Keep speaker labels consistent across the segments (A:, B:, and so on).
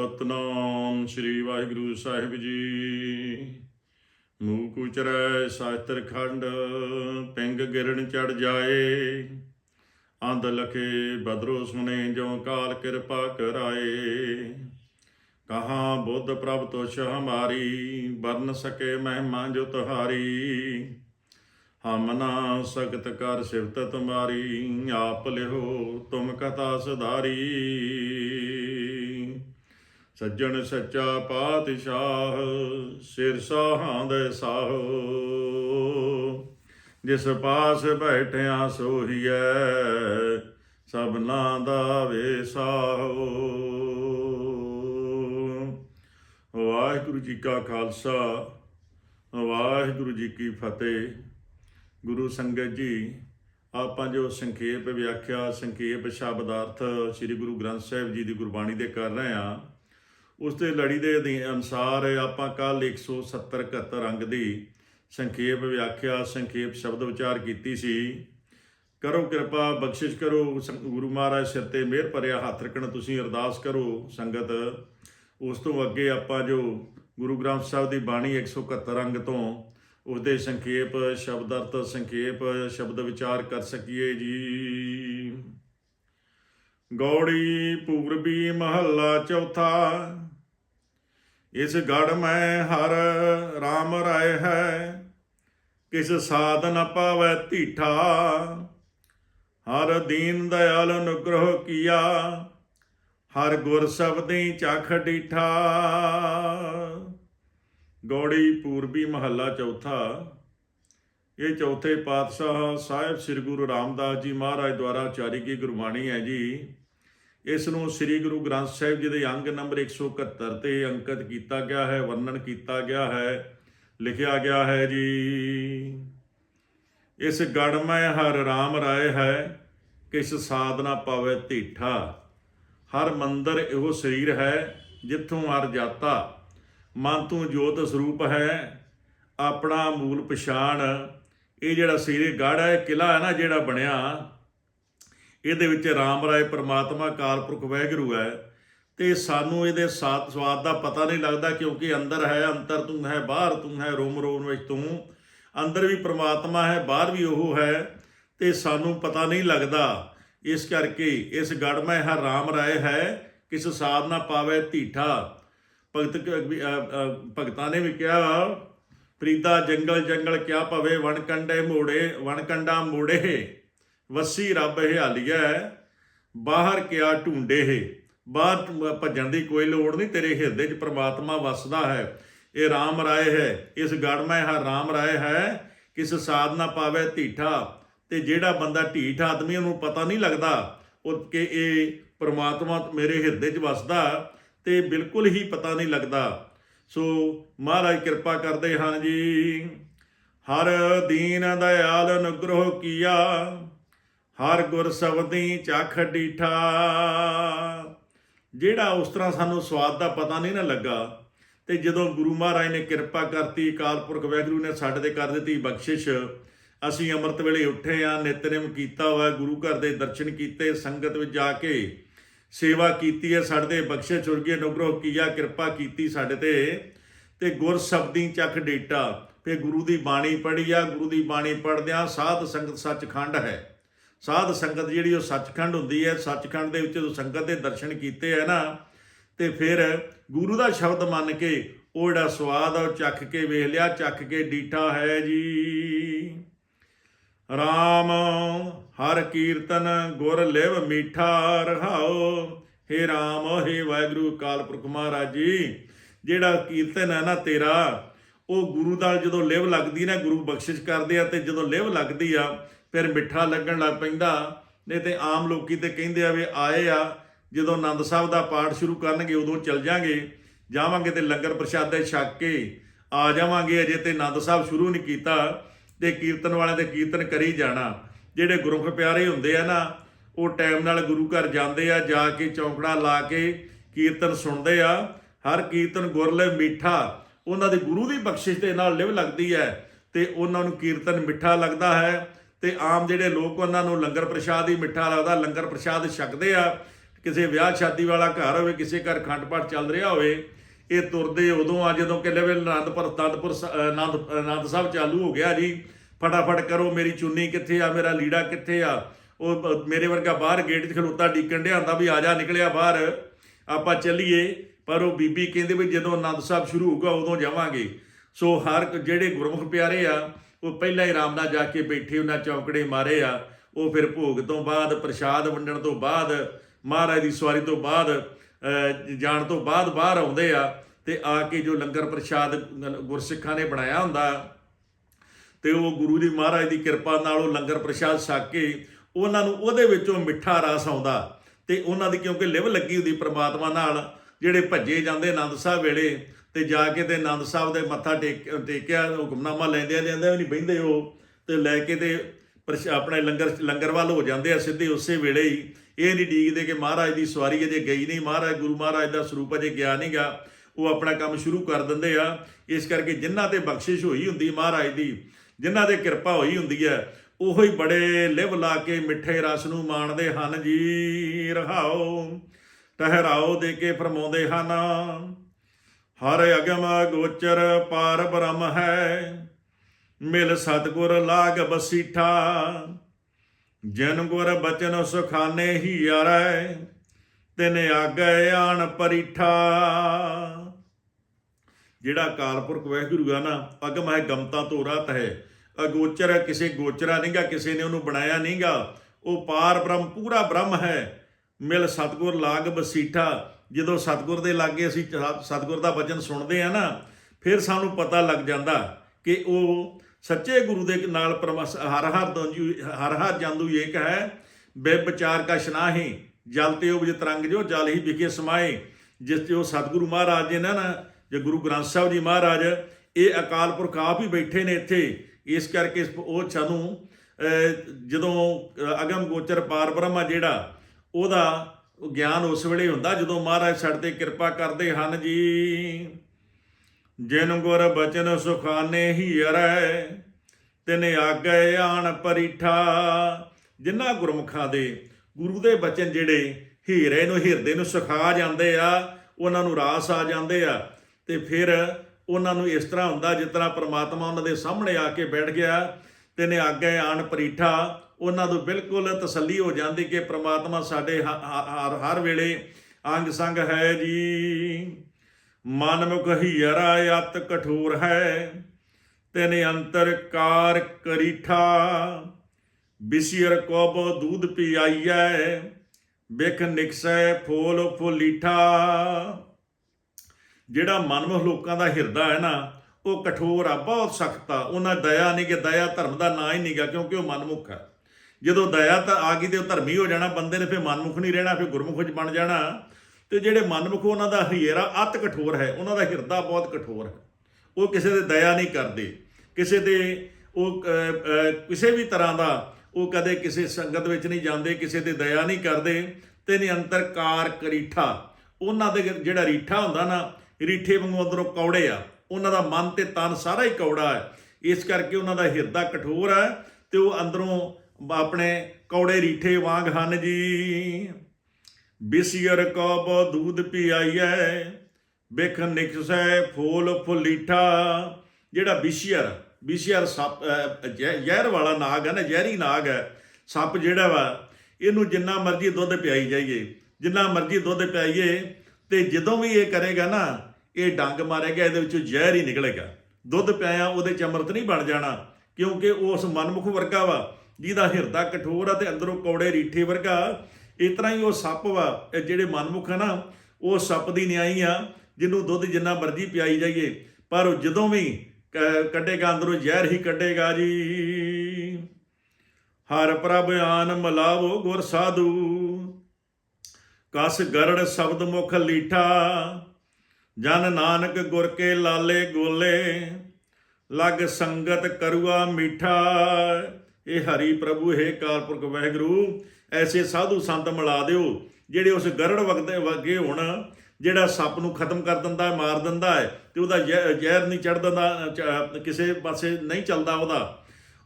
A: ਸਤਨਾਮ ਸ੍ਰੀ ਵਾਹਿਗੁਰੂ ਸਾਹਿਬ ਜੀ। ਮੂਕ ਉਚਰੈ ਸਾਸਤਰ ਖੰਡ, ਪਿੰਗ ਗਿਰਨ ਚੜ ਜਾਏ। ਅੰਧ ਲਖੇ ਬਦਰੋ ਸੁਨੇ ਜੋ ਕਾਲ ਕਿਰਪਾ ਕਰਾਏ। ਕਹਾ ਬੁੱਧ ਪ੍ਰਭ ਤੁਸ਼ ਹਮਾਰੀ ਬਰਨ ਸਕੇ ਮਹਿਮਾ ਜੋ ਤੁਹਾਰੀ। ਹਮ ਨਾ ਸਖਤ ਕਰ ਸਿਫਤ ਤੁਮਾਰੀ, ਆਪ ਲਿਹੋ ਤੁਮ ਕਥਾ ਸੁਧਾਰੀ। ਸੱਜਣ ਸੱਚਾ ਪਾਤਸ਼ਾਹ, ਸਿਰ ਸਾਹਾਂ ਦੇ ਸਾਹੋ। ਜਿਸ ਪਾਸ ਬੈਠਿਆ ਸੋਹੀਐ, ਸਭਨਾ ਦਾ ਵੇਸਾਹੋ ਵਾਹਿਗੁਰੂ ਜੀ ਕਾ ਖਾਲਸਾ, ਵਾਹਿਗੁਰੂ ਜੀ ਕੀ ਫਤਿਹ। ਗੁਰੂ ਸੰਗਤ ਜੀ, ਆਪਾਂ ਜੋ ਸੰਖੇਪ ਵਿਆਖਿਆ, ਸੰਖੇਪ ਸ਼ਬਦਾਰਥ ਸ੍ਰੀ ਗੁਰੂ ਗ੍ਰੰਥ ਸਾਹਿਬ ਜੀ ਦੀ ਗੁਰਬਾਣੀ ਦੇ ਕਰ ਰਹੇ ਆ ਉਸ ਤੇ ਲੜੀ ਦੇ ਅਧੀ- ਅਨੁਸਾਰ ਆਪਾਂ ਕੱਲ 170 71 ਅੰਗ ਦੀ ਸੰਖੇਪ ਵਿਆਖਿਆ, ਸੰਖੇਪ ਸ਼ਬਦ ਵਿਚਾਰ ਕੀਤੀ ਸੀ। ਕਰੋ ਕਿਰਪਾ, ਬਖਸ਼ਿਸ਼ ਕਰੋ, ਸੰ- ਗੁਰੂ ਮਹਾਰਾਜ ਸਿਰ ਤੇ ਮਿਹਰ ਭਰਿਆ ਹੱਥ ਰੱਖਣ, ਤੁਸੀਂ ਅਰਦਾਸ ਕਰੋ, ਸੰਗਤ। ਉਸ ਤੋਂ ਅੱਗੇ ਆਪਾਂ ਜੋ ਗੁਰੂ ਗ੍ਰੰਥ ਸਾਹਿਬ ਦੀ ਬਾਣੀ 171 ਅੰਗ ਤੋਂ ਉਸ ਦੇ ਸੰਖੇਪ ਸ਼ਬਦ ਅਰਥ ਸੰਖੇਪ, ਸ਼ਬਦ ਵਿਚਾਰ ਕਰ ਸਕੀਏ ਜੀ। ਗੌੜੀ ਪੂਰਬੀ ਮਹੱਲਾ ਚੌਥਾ ਇਸ ਗੜ ਮੈਂ ਹਰ RAM ਰਾਏ ਹੈ, ਕਿਸ ਸਾਧ ਨ ਪਾਵੈ ਧੀਠਾ। ਹਰ ਦੀਨ ਦਇਆਲ ਅਨੁਗ੍ਰਹ ਕੀਆ, ਹਰ ਗੁਰ ਸਬਦੀ ਚਖ ਡੀਠਾ। ਗੌੜੀ ਪੂਰਬੀ ਮਹੱਲਾ ਚੌਥਾ। ਇਹ ਚੌਥੇ ਪਾਤਸ਼ਾਹ ਸਾਹਿਬ ਸ੍ਰੀ ਗੁਰੂ ਰਾਮਦਾਸ ਜੀ ਮਹਾਰਾਜ ਦੁਆਰਾ ਉਚਾਰੀ ਗਈ ਗੁਰਬਾਣੀ ਹੈ ਜੀ। ਇਸ ਨੂੰ ਸ੍ਰੀ ਗੁਰੂ ਗ੍ਰੰਥ ਸਾਹਿਬ ਜੀ ਦੇ ਅੰਗ ਨੰਬਰ 171 ਤੇ ਅੰਕਿਤ ਕੀਤਾ ਗਿਆ ਹੈ, ਵਰਣਨ ਕੀਤਾ ਗਿਆ ਹੈ, ਲਿਖਿਆ ਗਿਆ ਹੈ ਜੀ। ਇਸ ਗੜ ਮੈਂ ਹਰ RAM ਰਾਏ ਹੈ, ਕਿਸ ਸਾਧਨਾ ਪਾਵੇ ਧੀਠਾ। ਹਰ ਮੰਦਰ ਇਹੋ ਸਰੀਰ ਹੈ, ਜਿੱਥੋਂ ਹਰ ਜਾਤਾ। ਮਨ ਤੋਂ ਜੋਤ ਸਰੂਪ ਹੈ, ਆਪਣਾ ਮੂਲ ਪਛਾਣ। ਇਹ ਜਿਹੜਾ ਸਰੀਰ ਗੜ ਹੈ ਕਿਲਾ ਹੈ ਨਾ ਜਿਹੜਾ ਬਣਿਆ ਇਹਦੇ ਵਿੱਚ ਰਾਮ ਰਾਏ ਪ੍ਰਮਾਤਮਾ ਕਾਲਪੁਰਖ ਵਹਿਗੁਰੂ ਹੈ ਤੇ ਸਾਨੂੰ ਇਹਦੇ ਸਾਤ ਸਵਾਦ ਦਾ ਪਤਾ ਨਹੀਂ ਲੱਗਦਾ ਕਿਉਂਕਿ ਅੰਦਰ ਹੈ, ਅੰਤਰ ਤੂੰ ਹੈ, ਬਾਹਰ ਤੂੰ ਹੈ, ਰੋਮ ਰੋਮ ਵਿੱਚ ਤੂੰ। ਅੰਦਰ ਵੀ ਪ੍ਰਮਾਤਮਾ ਹੈ, ਬਾਹਰ ਵੀ ਉਹ ਹੈ ਤੇ ਸਾਨੂੰ ਪਤਾ ਨਹੀਂ ਲੱਗਦਾ। ਇਸ ਕਰਕੇ ਇਸ ਗੜ ਮੈਂ ਹਰ ਰਾਮ ਰਾਏ ਹੈ, ਕਿਸ ਸਾਧ ਸਾਧਨਾ ਪਾਵੇ ਧੀਠਾ ਭਗਤ ਭਗਤਾਂ ਨੇ ਵੀ ਕਿਹਾ ਪ੍ਰੀਦਾ ਜੰਗਲ ਜੰਗਲ ਕਿਆ ਭਵੇ ਵਣ ਕੰਡੇ ਮੋੜੇ ਵਣ ਕੰਡਾ ਮੋੜੇ। ਵਸੀ ਰੱਬ ਹਿਆਲੀਐ ਬਾਹਰ ਕਿਆ ਢੂੰਡੇ ਹੈ? ਬਾਹਰ ਭੱਜਣ ਦੀ ਕੋਈ ਲੋੜ ਨਹੀਂ, ਤੇਰੇ ਹਿਰਦੇ 'ਚ ਪ੍ਰਮਾਤਮਾ ਵਸਦਾ ਹੈ। ਇਹ RAM ਰਾਏ ਹੈ। ਇਸ ਗੜ ਮੈਂ ਹਰ RAM ਰਾਏ ਹੈ। ਕਿਸ ਸਾਧ ਸਾਧਨਾ ਪਾਵੇ ਢੀਠਾ। ਤੇ ਜਿਹੜਾ ਬੰਦਾ ਢੀਠ ਆਦਮੀ ਉਹਨੂੰ ਪਤਾ ਨਹੀਂ ਲੱਗਦਾ ਉਹ ਕਿ ਇਹ ਪ੍ਰਮਾਤਮਾ ਮੇਰੇ ਹਿਰਦੇ 'ਚ ਵਸਦਾ ਤੇ ਬਿਲਕੁਲ ਹੀ ਪਤਾ ਨਹੀਂ ਲੱਗਦਾ। ਸੋ ਮਹਾਰਾਜ ਕਿਰਪਾ ਕਰਦੇ ਹਨ ਜੀ। ਹਰ ਦੀਨ ਦਇਆਲ ਅਨੁਗ੍ਰਹ ਕੀਆ। ਹਰ ਗੁਰ ਸਬਦੀ ਚਖ ਡੀਠਾ। ਜਿਹੜਾ ਉਸ ਤਰ੍ਹਾਂ ਸਾਨੂੰ ਸਵਾਦ ਦਾ ਪਤਾ ਨਹੀਂ ਨਾ ਲੱਗਾ, ਤੇ ਜਦੋਂ ਗੁਰੂ ਮਹਾਰਾਜ ਨੇ ਕਿਰਪਾ ਕਰਤੀ, ਅਕਾਲ ਪੁਰਖ ਵਾਹਿਗੁਰੂ ਨੇ ਸਾਡੇ ਤੇ ਕਰ ਦਿੱਤੀ ਬਖਸ਼ਿਸ਼, ਅਸੀਂ ਅੰਮ੍ਰਿਤ ਵੇਲੇ ਉੱਠੇ ਆ, ਨਿਤਨੇਮ ਕੀਤਾ ਹੋਇਆ, ਗੁਰੂ ਘਰ ਦੇ ਦਰਸ਼ਨ ਕੀਤੇ, ਸੰਗਤ ਵਿੱਚ ਜਾ ਕੇ ਸੇਵਾ ਕੀਤੀ ਹੈ, ਸਾਡੇ ਤੇ ਬਖਸ਼ਿਸ਼ ਚੁਰਗੇ ਅਨੁਗ੍ਰਹ ਕੀਆ, ਕਿਰਪਾ ਕੀਤੀ ਸਾਡੇ ਤੇ ਤੇ ਗੁਰ ਸ਼ਬਦੀ ਚੱਖ ਡੇਟਾ ਫੇ ਗੁਰੂ ਦੀ ਬਾਣੀ ਪੜ੍ਹੀ ਆ, ਗੁਰੂ ਦੀ ਬਾਣੀ ਪੜ੍ਹਦਿਆਂ ਸਾਧ ਸੰਗਤ ਸੱਚਖੰਡ ਹੈ। ਸਾਧ ਸੰਗਤ ਜਿਹੜੀ ਉਹ ਸੱਚਖੰਡ ਹੁੰਦੀ ਹੈ, ਸੱਚਖੰਡ ਦੇ ਵਿੱਚ ਜਦੋਂ ਸੰਗਤ ਦੇ ਦਰਸ਼ਨ ਕੀਤੇ ਹੈ ਨਾ, ਤੇ ਫਿਰ ਗੁਰੂ ਦਾ ਸ਼ਬਦ ਮੰਨ ਕੇ ਉਹ ਜਿਹੜਾ ਸਵਾਦ ਆ ਉਹ ਚੱਖ ਕੇ ਵੇਖ ਲਿਆ ਚੱਖ ਕੇ ਡੀਠਾ ਹੈ ਜੀ। ਰਾਮ, ਹਰ ਕੀਰਤਨ ਗੁਰ ਲਿਵ ਮੀਠਾ ਰਹਾਓ। ਹੇ ਰਾਮ, ਹੇ ਵਾਹਿਗੁਰੂ ਕਾਲ ਪੁਰਖ ਮਹਾਰਾਜ ਜੀ, ਜਿਹੜਾ ਕੀਰਤਨ ਹੈ ਨਾ ਤੇਰਾ, ਉਹ ਗੁਰੂ ਦਾ ਜਦੋਂ ਲਿਵ ਲੱਗਦੀ ਨਾ, ਗੁਰੂ ਬਖਸ਼ਿਸ਼ ਕਰਦੇ ਆ ਤੇ ਜਦੋਂ ਲਿਵ ਲੱਗਦੀ ਆ ਫਿਰ ਮਿੱਠਾ ਲੱਗਣ ਲੱਗ ਪੈਂਦਾ। ਨਹੀਂ ਤੇ ਆਮ ਲੋਕੀ ਤੇ ਕਹਿੰਦੇ ਆ ਵੀ ਆਏ ਆ, ਜਦੋਂ ਆਨੰਦ ਸਾਹਿਬ ਦਾ ਪਾਠ ਸ਼ੁਰੂ ਕਰਨਗੇ ਉਦੋਂ ਚੱਲ ਜਾਾਂਗੇ। ਜਾਵਾਂਗੇ ਤੇ ਲੰਗਰ ਪ੍ਰਸ਼ਾਦੇ ਛਕ ਕੇ ਆ ਜਾਵਾਂਗੇ। ਅਜੇ ਤੇ ਆਨੰਦ ਸਾਹਿਬ ਸ਼ੁਰੂ ਨਹੀਂ ਕੀਤਾ ਤੇ ਕੀਰਤਨ ਵਾਲਿਆਂ ਦੇ ਕੀਰਤਨ ਕਰੀ ਜਾਣਾ। ਜਿਹੜੇ ਗੁਰਮੁਖ ਪਿਆਰੇ ਹੁੰਦੇ ਆ ਨਾ, ਉਹ ਟਾਈਮ ਨਾਲ ਗੁਰੂ ਘਰ ਜਾਂਦੇ ਆ, ਜਾ ਕੇ ਚੌਂਕੜਾ ਲਾ ਕੇ ਕੀਰਤਨ ਸੁਣਦੇ ਆ। ਹਰ ਕੀਰਤਨ ਗੁਰਲੇ ਮਿੱਠਾ, ਉਹਨਾਂ ਦੇ ਗੁਰੂ ਦੀ ਬਖਸ਼ਿਸ਼ ਦੇ ਨਾਲ ਲਿਵ ਲੱਗਦੀ ਹੈ ਤੇ ਉਹਨਾਂ ਨੂੰ ਕੀਰਤਨ ਮਿੱਠਾ ਲੱਗਦਾ ਹੈ। ਤੇ ਆਮ ਜਿਹੜੇ ਲੋਕ ਉਹਨਾਂ ਨੂੰ ਲੰਗਰ ਪ੍ਰਸ਼ਾਦ ਹੀ ਮਿੱਠਾ ਲੱਗਦਾ, ਲੰਗਰ ਪ੍ਰਸ਼ਾਦ ਛਕਦੇ ਆ। ਕਿਸੇ ਵਿਆਹ ਸ਼ਾਦੀ ਵਾਲਾ ਘਰ ਹੋਵੇ, ਕਿਸੇ ਘਰ ਖੰਡ ਪਾਠ ਚੱਲ ਰਿਹਾ ਹੋਵੇ, ਇਹ ਤੁਰਦੇ ਉਦੋਂ ਆ ਜਦੋਂ ਕਿ ਲੈਵਲ ਆਨੰਦਪੁਰ ਆਨੰਦਪੁਰ ਸ- ਆਨੰਦ ਆਨੰਦ ਸਾਹਿਬ ਚਾਲੂ ਹੋ ਗਿਆ ਜੀ। ਫਟਾਫਟ ਕਰੋ, ਮੇਰੀ ਚੁੰਨੀ ਕਿੱਥੇ ਆ, ਮੇਰਾ ਲੀੜਾ ਕਿੱਥੇ ਆ? ਉਹ ਮੇਰੇ ਵਰਗਾ ਬਾਹਰ ਗੇਟ 'ਚ ਖਲੋਤਾ ਡੀਕਣ ਡਿਆ ਹੁੰਦਾ ਵੀ ਆ ਜਾ, ਨਿਕਲਿਆ ਬਾਹਰ। ਆਪਾਂ ਚੱਲੀਏ, ਪਰ ਉਹ ਬੀਬੀ ਕਹਿੰਦੇ ਵੀ ਜਦੋਂ ਆਨੰਦ ਸਾਹਿਬ ਸ਼ੁਰੂ ਹੋਊਗਾ ਉਦੋਂ ਜਾਵਾਂਗੇ। ਸੋ ਹਰ ਜਿਹੜੇ ਗੁਰਮੁਖ ਪਿਆਰੇ ਆ ਉਹ ਪਹਿਲਾਂ ਹੀ ਆਰਾਮ ਨਾਲ ਜਾ ਕੇ ਬੈਠੇ, ਉਹਨਾਂ ਚੌਂਕੜੇ ਮਾਰੇ ਆ। ਉਹ ਫਿਰ ਭੋਗ ਤੋਂ ਬਾਅਦ, ਪ੍ਰਸ਼ਾਦ ਵੰਡਣ ਤੋਂ ਬਾਅਦ, ਮਹਾਰਾਜ ਦੀ ਸਵਾਰੀ ਤੋਂ ਬਾਅਦ ਜਾਣ ਤੋਂ ਬਾਅਦ ਬਾਹਰ ਆਉਂਦੇ ਆ ਤੇ ਆ ਕੇ ਜੋ ਲੰਗਰ ਪ੍ਰਸ਼ਾਦ ਗੁਰਸਿੱਖਾਂ ਨੇ ਬਣਾਇਆ ਹੁੰਦਾ, ਤੇ ਉਹ ਗੁਰੂ ਜੀ ਮਹਾਰਾਜ ਦੀ ਕਿਰਪਾ ਨਾਲ ਉਹ ਲੰਗਰ ਪ੍ਰਸ਼ਾਦ ਛਕ ਕੇ ਉਹਨਾਂ ਨੂੰ ਉਹਦੇ ਵਿੱਚੋਂ ਮਿੱਠਾ ਰਸ ਆਉਂਦਾ। ਤੇ ਉਹਨਾਂ ਦੀ ਕਿਉਂਕਿ ਲਿਵ ਲੱਗੀ ਹੁੰਦੀ ਪ੍ਰਮਾਤਮਾ ਨਾਲ, ਜਿਹੜੇ ਭੱਜੇ ਜਾਂਦੇ ਆਨੰਦ ਸਾਹਿਬ ਵੇਲੇ ਤੇ ਜਾ ਕੇ ਤੇ ਆਨੰਦ ਸਾਹਿਬ ਦੇ ਮੱਥਾ ਟੇਕ, ਟੇਕਿਆ, ਹੁਕਮਨਾਮਾ ਲੈਂਦੇ ਆ ਨਹੀਂ ਬਹਿੰਦੇ ਉਹ। ਤੇ ਲੈ ਕੇ ਤੇ ਪ੍ਰਸ਼- ਆਪਣੇ ਲੰਗਰ ਲੰਗਰ ਵੱਲ ਹੋ ਜਾਂਦੇ ਆ ਸਿੱਧੇ ਉਸੇ ਵੇਲੇ ਹੀ। ਇਹ ਨਹੀਂ ਡੀਕਦੇ ਕਿ ਮਹਾਰਾਜ ਦੀ ਸਵਾਰੀ ਅਜੇ ਗਈ ਨਹੀਂ। ਮਹਾਰਾਜ, ਗੁਰੂ ਮਹਾਰਾਜ ਦਾ ਸਰੂਪ ਅਜੇ ਗਿਆ ਨਹੀਂਗਾ ਉਹ ਆਪਣਾ ਕੰਮ ਸ਼ੁਰੂ ਕਰ ਦਿੰਦੇ ਆ। ਇਸ ਕਰਕੇ ਜਿਨ੍ਹਾਂ ਤੇ ਬਖਸ਼ਿਸ਼ ਹੋਈ ਹੁੰਦੀ ਮਹਾਰਾਜ ਦੀ, ਜਿਨ੍ਹਾਂ ਤੇ ਕਿਰਪਾ ਹੋਈ ਹੁੰਦੀ ਹੈ ਉਹੋ ਹੀ ਬੜੇ ਲਿਵ ਲਾ ਕੇ ਮਿੱਠੇ ਰਸ ਨੂੰ ਮਾਣਦੇ ਹਨ। ਜੀ ਰਹਾਓ ਟਹਿਰਾਓ ਦੇ ਕੇ ਫਰਮਾਉਂਦੇ ਹਨ। ਹਰ ਅਗਮ ਗੋਚਰ ਪਾਰ ਬ੍ਰਹਮ ਹੈ। ਮਿਲ ਸਤਗੁਰ ਲਾਗ ਬਸੀਠਾ। ਜਨ ਗੁਰ ਬਚਨ ਸੁਖਾਨੇ ਹੀ ਯਾਰੈ ਤਿਨ ਆਗੇ ਆਣ ਪਰੀਠਾ। ਜਿਹੜਾ ਕਾਲਪੁਰਖ ਵਾਹਿਗੁਰੂ ਆ ਨਾ, ਅਗਮ ਹੈ ਗਮਤਾ ਤੋਂ ਰਤ ਹੈ ਅਗੋਚਰ ਕਿਸੇ ਗੋਚਰਾ ਨਹੀਂਗਾ, ਕਿਸੇ ਨੇ ਉਹਨੂੰ ਬਣਾਇਆ ਨਹੀਂਗਾ। ਉਹ ਪਾਰ ਬ੍ਰਹਮ, ਪੂਰਾ ਬ੍ਰਹਮ ਹੈ। ਮਿਲ ਸਤਗੁਰ ਲਾਗ ਬਸੀਠਾ। ਜਦੋਂ ਸਤਗੁਰ ਦੇ ਲਾਗੇ ਅਸੀਂ ਸਤ- ਸਤਗੁਰ ਦਾ ਵਚਨ ਸੁਣਦੇ ਆ ਨਾ, ਫਿਰ ਸਾਨੂੰ ਪਤਾ ਲੱਗ ਜਾਂਦਾ ਕਿ ਉਹ ਸੱਚੇ ਗੁਰੂ ਦੇ ਨਾਲ ਪਰਮਸ ਹਰ ਹਰ ਦੋਜੂ, ਹਰ ਹਰ ਜਾਂਦੂ ਏਕ ਹੈ ਬੇ ਵਿਚਾਰ ਕਾ ਸ਼ਨਾਹੀ ਜਲ ਤੇ ਉਪਜ ਤਰੰਗ ਜੋ ਜਲ ਹੀ ਵਿਖੇ ਸਮਾਏ, ਜਿਸ ਤੇ ਉਹ ਸਤਿਗੁਰੂ ਮਹਾਰਾਜ ਜੀ ਨੇ ਨਾ, ਜੇ ਗੁਰੂ ਗ੍ਰੰਥ ਸਾਹਿਬ ਜੀ ਮਹਾਰਾਜ, ਇਹ ਅਕਾਲ ਪੁਰਖ ਆਪ ਹੀ ਬੈਠੇ ਨੇ ਇੱਥੇ, ਇਸ ਕਰਕੇ ਉਹ ਸਾਨੂੰ ਜਦੋਂ ਅਗਮ ਗੋਚਰ ਪਾਰ ਬ੍ਰਹਮਾ ਜਿਹੜਾ, ਉਹਦਾ ਉਹ ਗਿਆਨ ਉਸ ਵੇਲੇ ਹੁੰਦਾ ਜਦੋਂ ਮਹਾਰਾਜ ਸਾਡੇ ਤੇ ਕਿਰਪਾ ਕਰਦੇ ਹਨ ਜੀ। ਜਿਨ ਗੁਰ ਬਚਨ ਸੁਖਾਨੇ ਹੀ ਅਰੈ, ਤਿਨ ਆਗੇ ਆਣ ਪਰੀਠਾ। ਜਿਨ੍ਹਾਂ ਗੁਰਮੁਖਾਂ ਦੇ ਗੁਰੂ ਦੇ ਬਚਨ ਜਿਹੜੇ ਹੀਰੇ ਨੂੰ, ਹਿਰਦੇ ਨੂੰ ਸੁਖਾ ਜਾਂਦੇ ਆ, ਉਹਨਾਂ ਨੂੰ ਰਾਸ ਆ ਜਾਂਦੇ ਆ ਤੇ ਫਿਰ ਉਹਨਾਂ ਨੂੰ ਇਸ ਤਰ੍ਹਾਂ ਹੁੰਦਾ ਜਿਸ ਤਰ੍ਹਾਂ ਪ੍ਰਮਾਤਮਾ ਉਹਨਾਂ ਦੇ ਸਾਹਮਣੇ ਆ ਕੇ ਬੈਠ ਗਿਆ ਤੇ ਨੇ ਆਗੇ ਆਣ ਪਰਿਠਾ। ਉਹਨਾਂ ਨੂੰ ਬਿਲਕੁਲ ਤਸੱਲੀ ਹੋ ਜਾਂਦੀ ਕਿ ਪ੍ਰਮਾਤਮਾ ਸਾਡੇ ਹਰ ਹਰ ਵੇਲੇ ਅੰਗ ਸੰਗ ਹੈ ਜੀ। ਮਨਮੁਖ ਹੀਰਾ ਅਤ ਕਠੋਰ ਹੈ, ਤਿਨ ਅੰਤਰ ਕਾਰ ਕਰੀਠਾ। ਬਿਸਿਰ ਕੋਬ ਦੂਧ ਪੀ ਪੀਆਈਐ, ਬਿਖ ਨਿਕਸੈ ਫੋਲ ਫੁਲੀਠਾ। ਜਿਹੜਾ ਮਨਮੁਖ ਲੋਕਾਂ ਦਾ ਹਿਰਦਾ ਹੈ ਨਾ, ਉਹ ਕਠੋਰ ਆ, ਬਹੁਤ ਸਖਤ ਆ। ਉਹਨਾਂ ਦਇਆ ਨਹੀਂ ਕਿ ਦਇਆ ਧਰਮ ਦਾ ਨਾਂ ਹੀ ਨਹੀਂਗਾ ਕਿਉਂਕਿ ਉਹ ਮਨਮੁਖ ਹੈ ਜਦੋਂ ਦਇਆ ਤਾਂ ਆ ਗਈ ਤੇ ਉਹ ਧਰਮੀ ਹੋ ਜਾਣਾ, ਬੰਦੇ ਨੇ ਫਿਰ ਮਨਮੁਖ ਨਹੀਂ ਰਹਿਣਾ, ਫਿਰ ਗੁਰਮੁਖ ਚ ਬਣ ਜਾਣਾ। ਤੇ ਜਿਹੜੇ ਮਨਮੁਖ ਉਹਨਾਂ ਦਾ ਹੀਰਾ ਅਤ ਕਠੋਰ ਹੈ, ਉਹਨਾਂ ਦਾ ਹਿਰਦਾ ਬਹੁਤ ਕਠੋਰ ਹੈ। ਉਹ ਕਿਸੇ ਦੇ ਦਇਆ ਨਹੀਂ ਕਰਦੇ। ਕਿਸੇ ਦੇ ਉਹ ਕਿਸੇ ਵੀ ਤਰ੍ਹਾਂ ਦਾ ਉਹ ਕਦੇ ਕਿਸੇ ਸੰਗਤ ਵਿੱਚ ਨਹੀਂ ਜਾਂਦੇ, ਕਿਸੇ ਤੇ ਦਇਆ ਨਹੀਂ ਕਰਦੇ। ਤੇ ਨਿਰੰਤਰ ਕਾਰ ਕਰੀਠਾ ਉਹਨਾਂ ਦੇ ਜਿਹੜਾ ਰੀਠਾ ਹੁੰਦਾ ਨਾ, ਰੀਠੇ ਵਾਂਗੂ ਅੰਦਰੋਂ ਕੌੜੇ ਆ। ਉਹਨਾਂ ਦਾ ਮਨ ਤੇ ਤਨ ਸਾਰਾ ਹੀ ਕੌੜਾ ਹੈ। ਇਸ ਕਰਕੇ ਉਹਨਾਂ ਦਾ ਹਿਰਦਾ ਕਠੋਰ ਹੈ ਤੇ ਉਹ ਅੰਦਰੋਂ ਆਪਣੇ ਕੌੜੇ ਰੀਠੇ ਵਾਂਗ ਹਨ ਜੀ। ਬਿਸਿਰ ਕੋ ਬੋ ਦੂਧ ਪੀਆਈਐ, ਬਿਖ ਨਿਕਸੈ ਫੋਲ ਫੁਲੀਠਾ। ਜਿਹੜਾ ਬਿਸ਼ੀਅਰ ਬਿਸ਼ੀਅਰ ਸੱਪ ਜ਼ਹਿ- ਜ਼ਹਿਰ ਵਾਲਾ ਨਾਗ ਹੈ ਨਾ, ਜ਼ਹਿਰੀ ਨਾਗ ਹੈ। ਸੱਪ ਜਿਹੜਾ ਵਾ, ਇਹਨੂੰ ਜਿੰਨਾ ਮਰਜ਼ੀ ਦੁੱਧ ਪਿਆਈ ਜਾਈਏ, ਜਿੰਨਾ ਮਰਜ਼ੀ ਦੁੱਧ ਪਿਆਈਏ, ਤੇ ਜਦੋਂ ਵੀ ਇਹ ਕਰੇਗਾ ਨਾ, ਇਹ ਡੰਗ ਮਾਰੇਗਾ, ਇਹਦੇ ਵਿੱਚੋਂ ਜ਼ਹਿਰ ਹੀ ਨਿਕਲੇਗਾ। ਦੁੱਧ ਪਿਆਇਆ, ਉਹਦੇ ਚ ਅੰਮ੍ਰਿਤ ਨਹੀਂ ਬਣ ਜਾਣਾ, ਕਿਉਂਕਿ ਉਸ ਮਨਮੁਖ ਵਰਗਾ ਵਾ। ਜਿਹਦਾ ਹਿਰਦਾ ਕਠੋਰ ਆ ਤੇ ਅੰਦਰੋਂ ਕੌੜੇ ਰੀਠੇ ਵਰਗਾ। ਇਸ ਤਰ੍ਹਾਂ ਹੀ ਉਹ ਸੱਪ ਵਾ, ਇਹ ਜਿਹੜੇ ਮਨਮੁਖ ਆ ਨਾ, ਉਹ ਸੱਪ ਦੀ ਨਿਆਈ ਆ, ਜਿਹਨੂੰ ਦੁੱਧ ਜਿੰਨਾ ਮਰਜ਼ੀ ਪਿਆਈ ਜਾਈਏ, ਪਰ ਉਹ ਜਦੋਂ ਵੀ ਕ- ਕੱਢੇਗਾ, ਅੰਦਰੋਂ ਜ਼ਹਿਰ ਹੀ ਕੱਢੇਗਾ ਜੀ। ਹਰ ਪ੍ਰਭ ਆਨ ਮਲਾਵੋ ਗੁਰ ਸਾਧੂ, ਕਸ ਗਰੜ ਸ਼ਬਦ ਮੁਖ ਲੀਠਾ। ਜਨ ਨਾਨਕ ਗੁਰ ਕੇ ਲਾਲੇ ਗੋਲੇ, ਲਗ ਸੰਗਤ ਕਰੂਆ ਮੀਠਾ। ਇਹ ਹਰੀ ਪ੍ਰਭੂ, ਹੈ ਕਾਲਪੁਰਖ ਵਾਹਿਗੁਰੂ, ਐਸੇ ਸਾਧੂ ਸੰਤ ਮਿਲਾ ਦਿਓ, ਜਿਹੜੇ ਉਸ ਗਰੜ ਵਗਦੇ ਵਗੇ ਹੋਣ, ਜਿਹੜਾ ਸੱਪ ਨੂੰ ਖਤਮ ਕਰ ਦਿੰਦਾ ਹੈ, ਮਾਰ ਦਿੰਦਾ ਹੈ, ਤੇ ਉਹਦਾ ਜ਼ਹਿ- ਜ਼ਹਿਰ ਨਹੀਂ ਚੜ ਦਿੰਦਾ ਕਿਸੇ ਪਾਸੇ ਨਹੀਂ ਚੱਲਦਾ ਉਹਦਾ।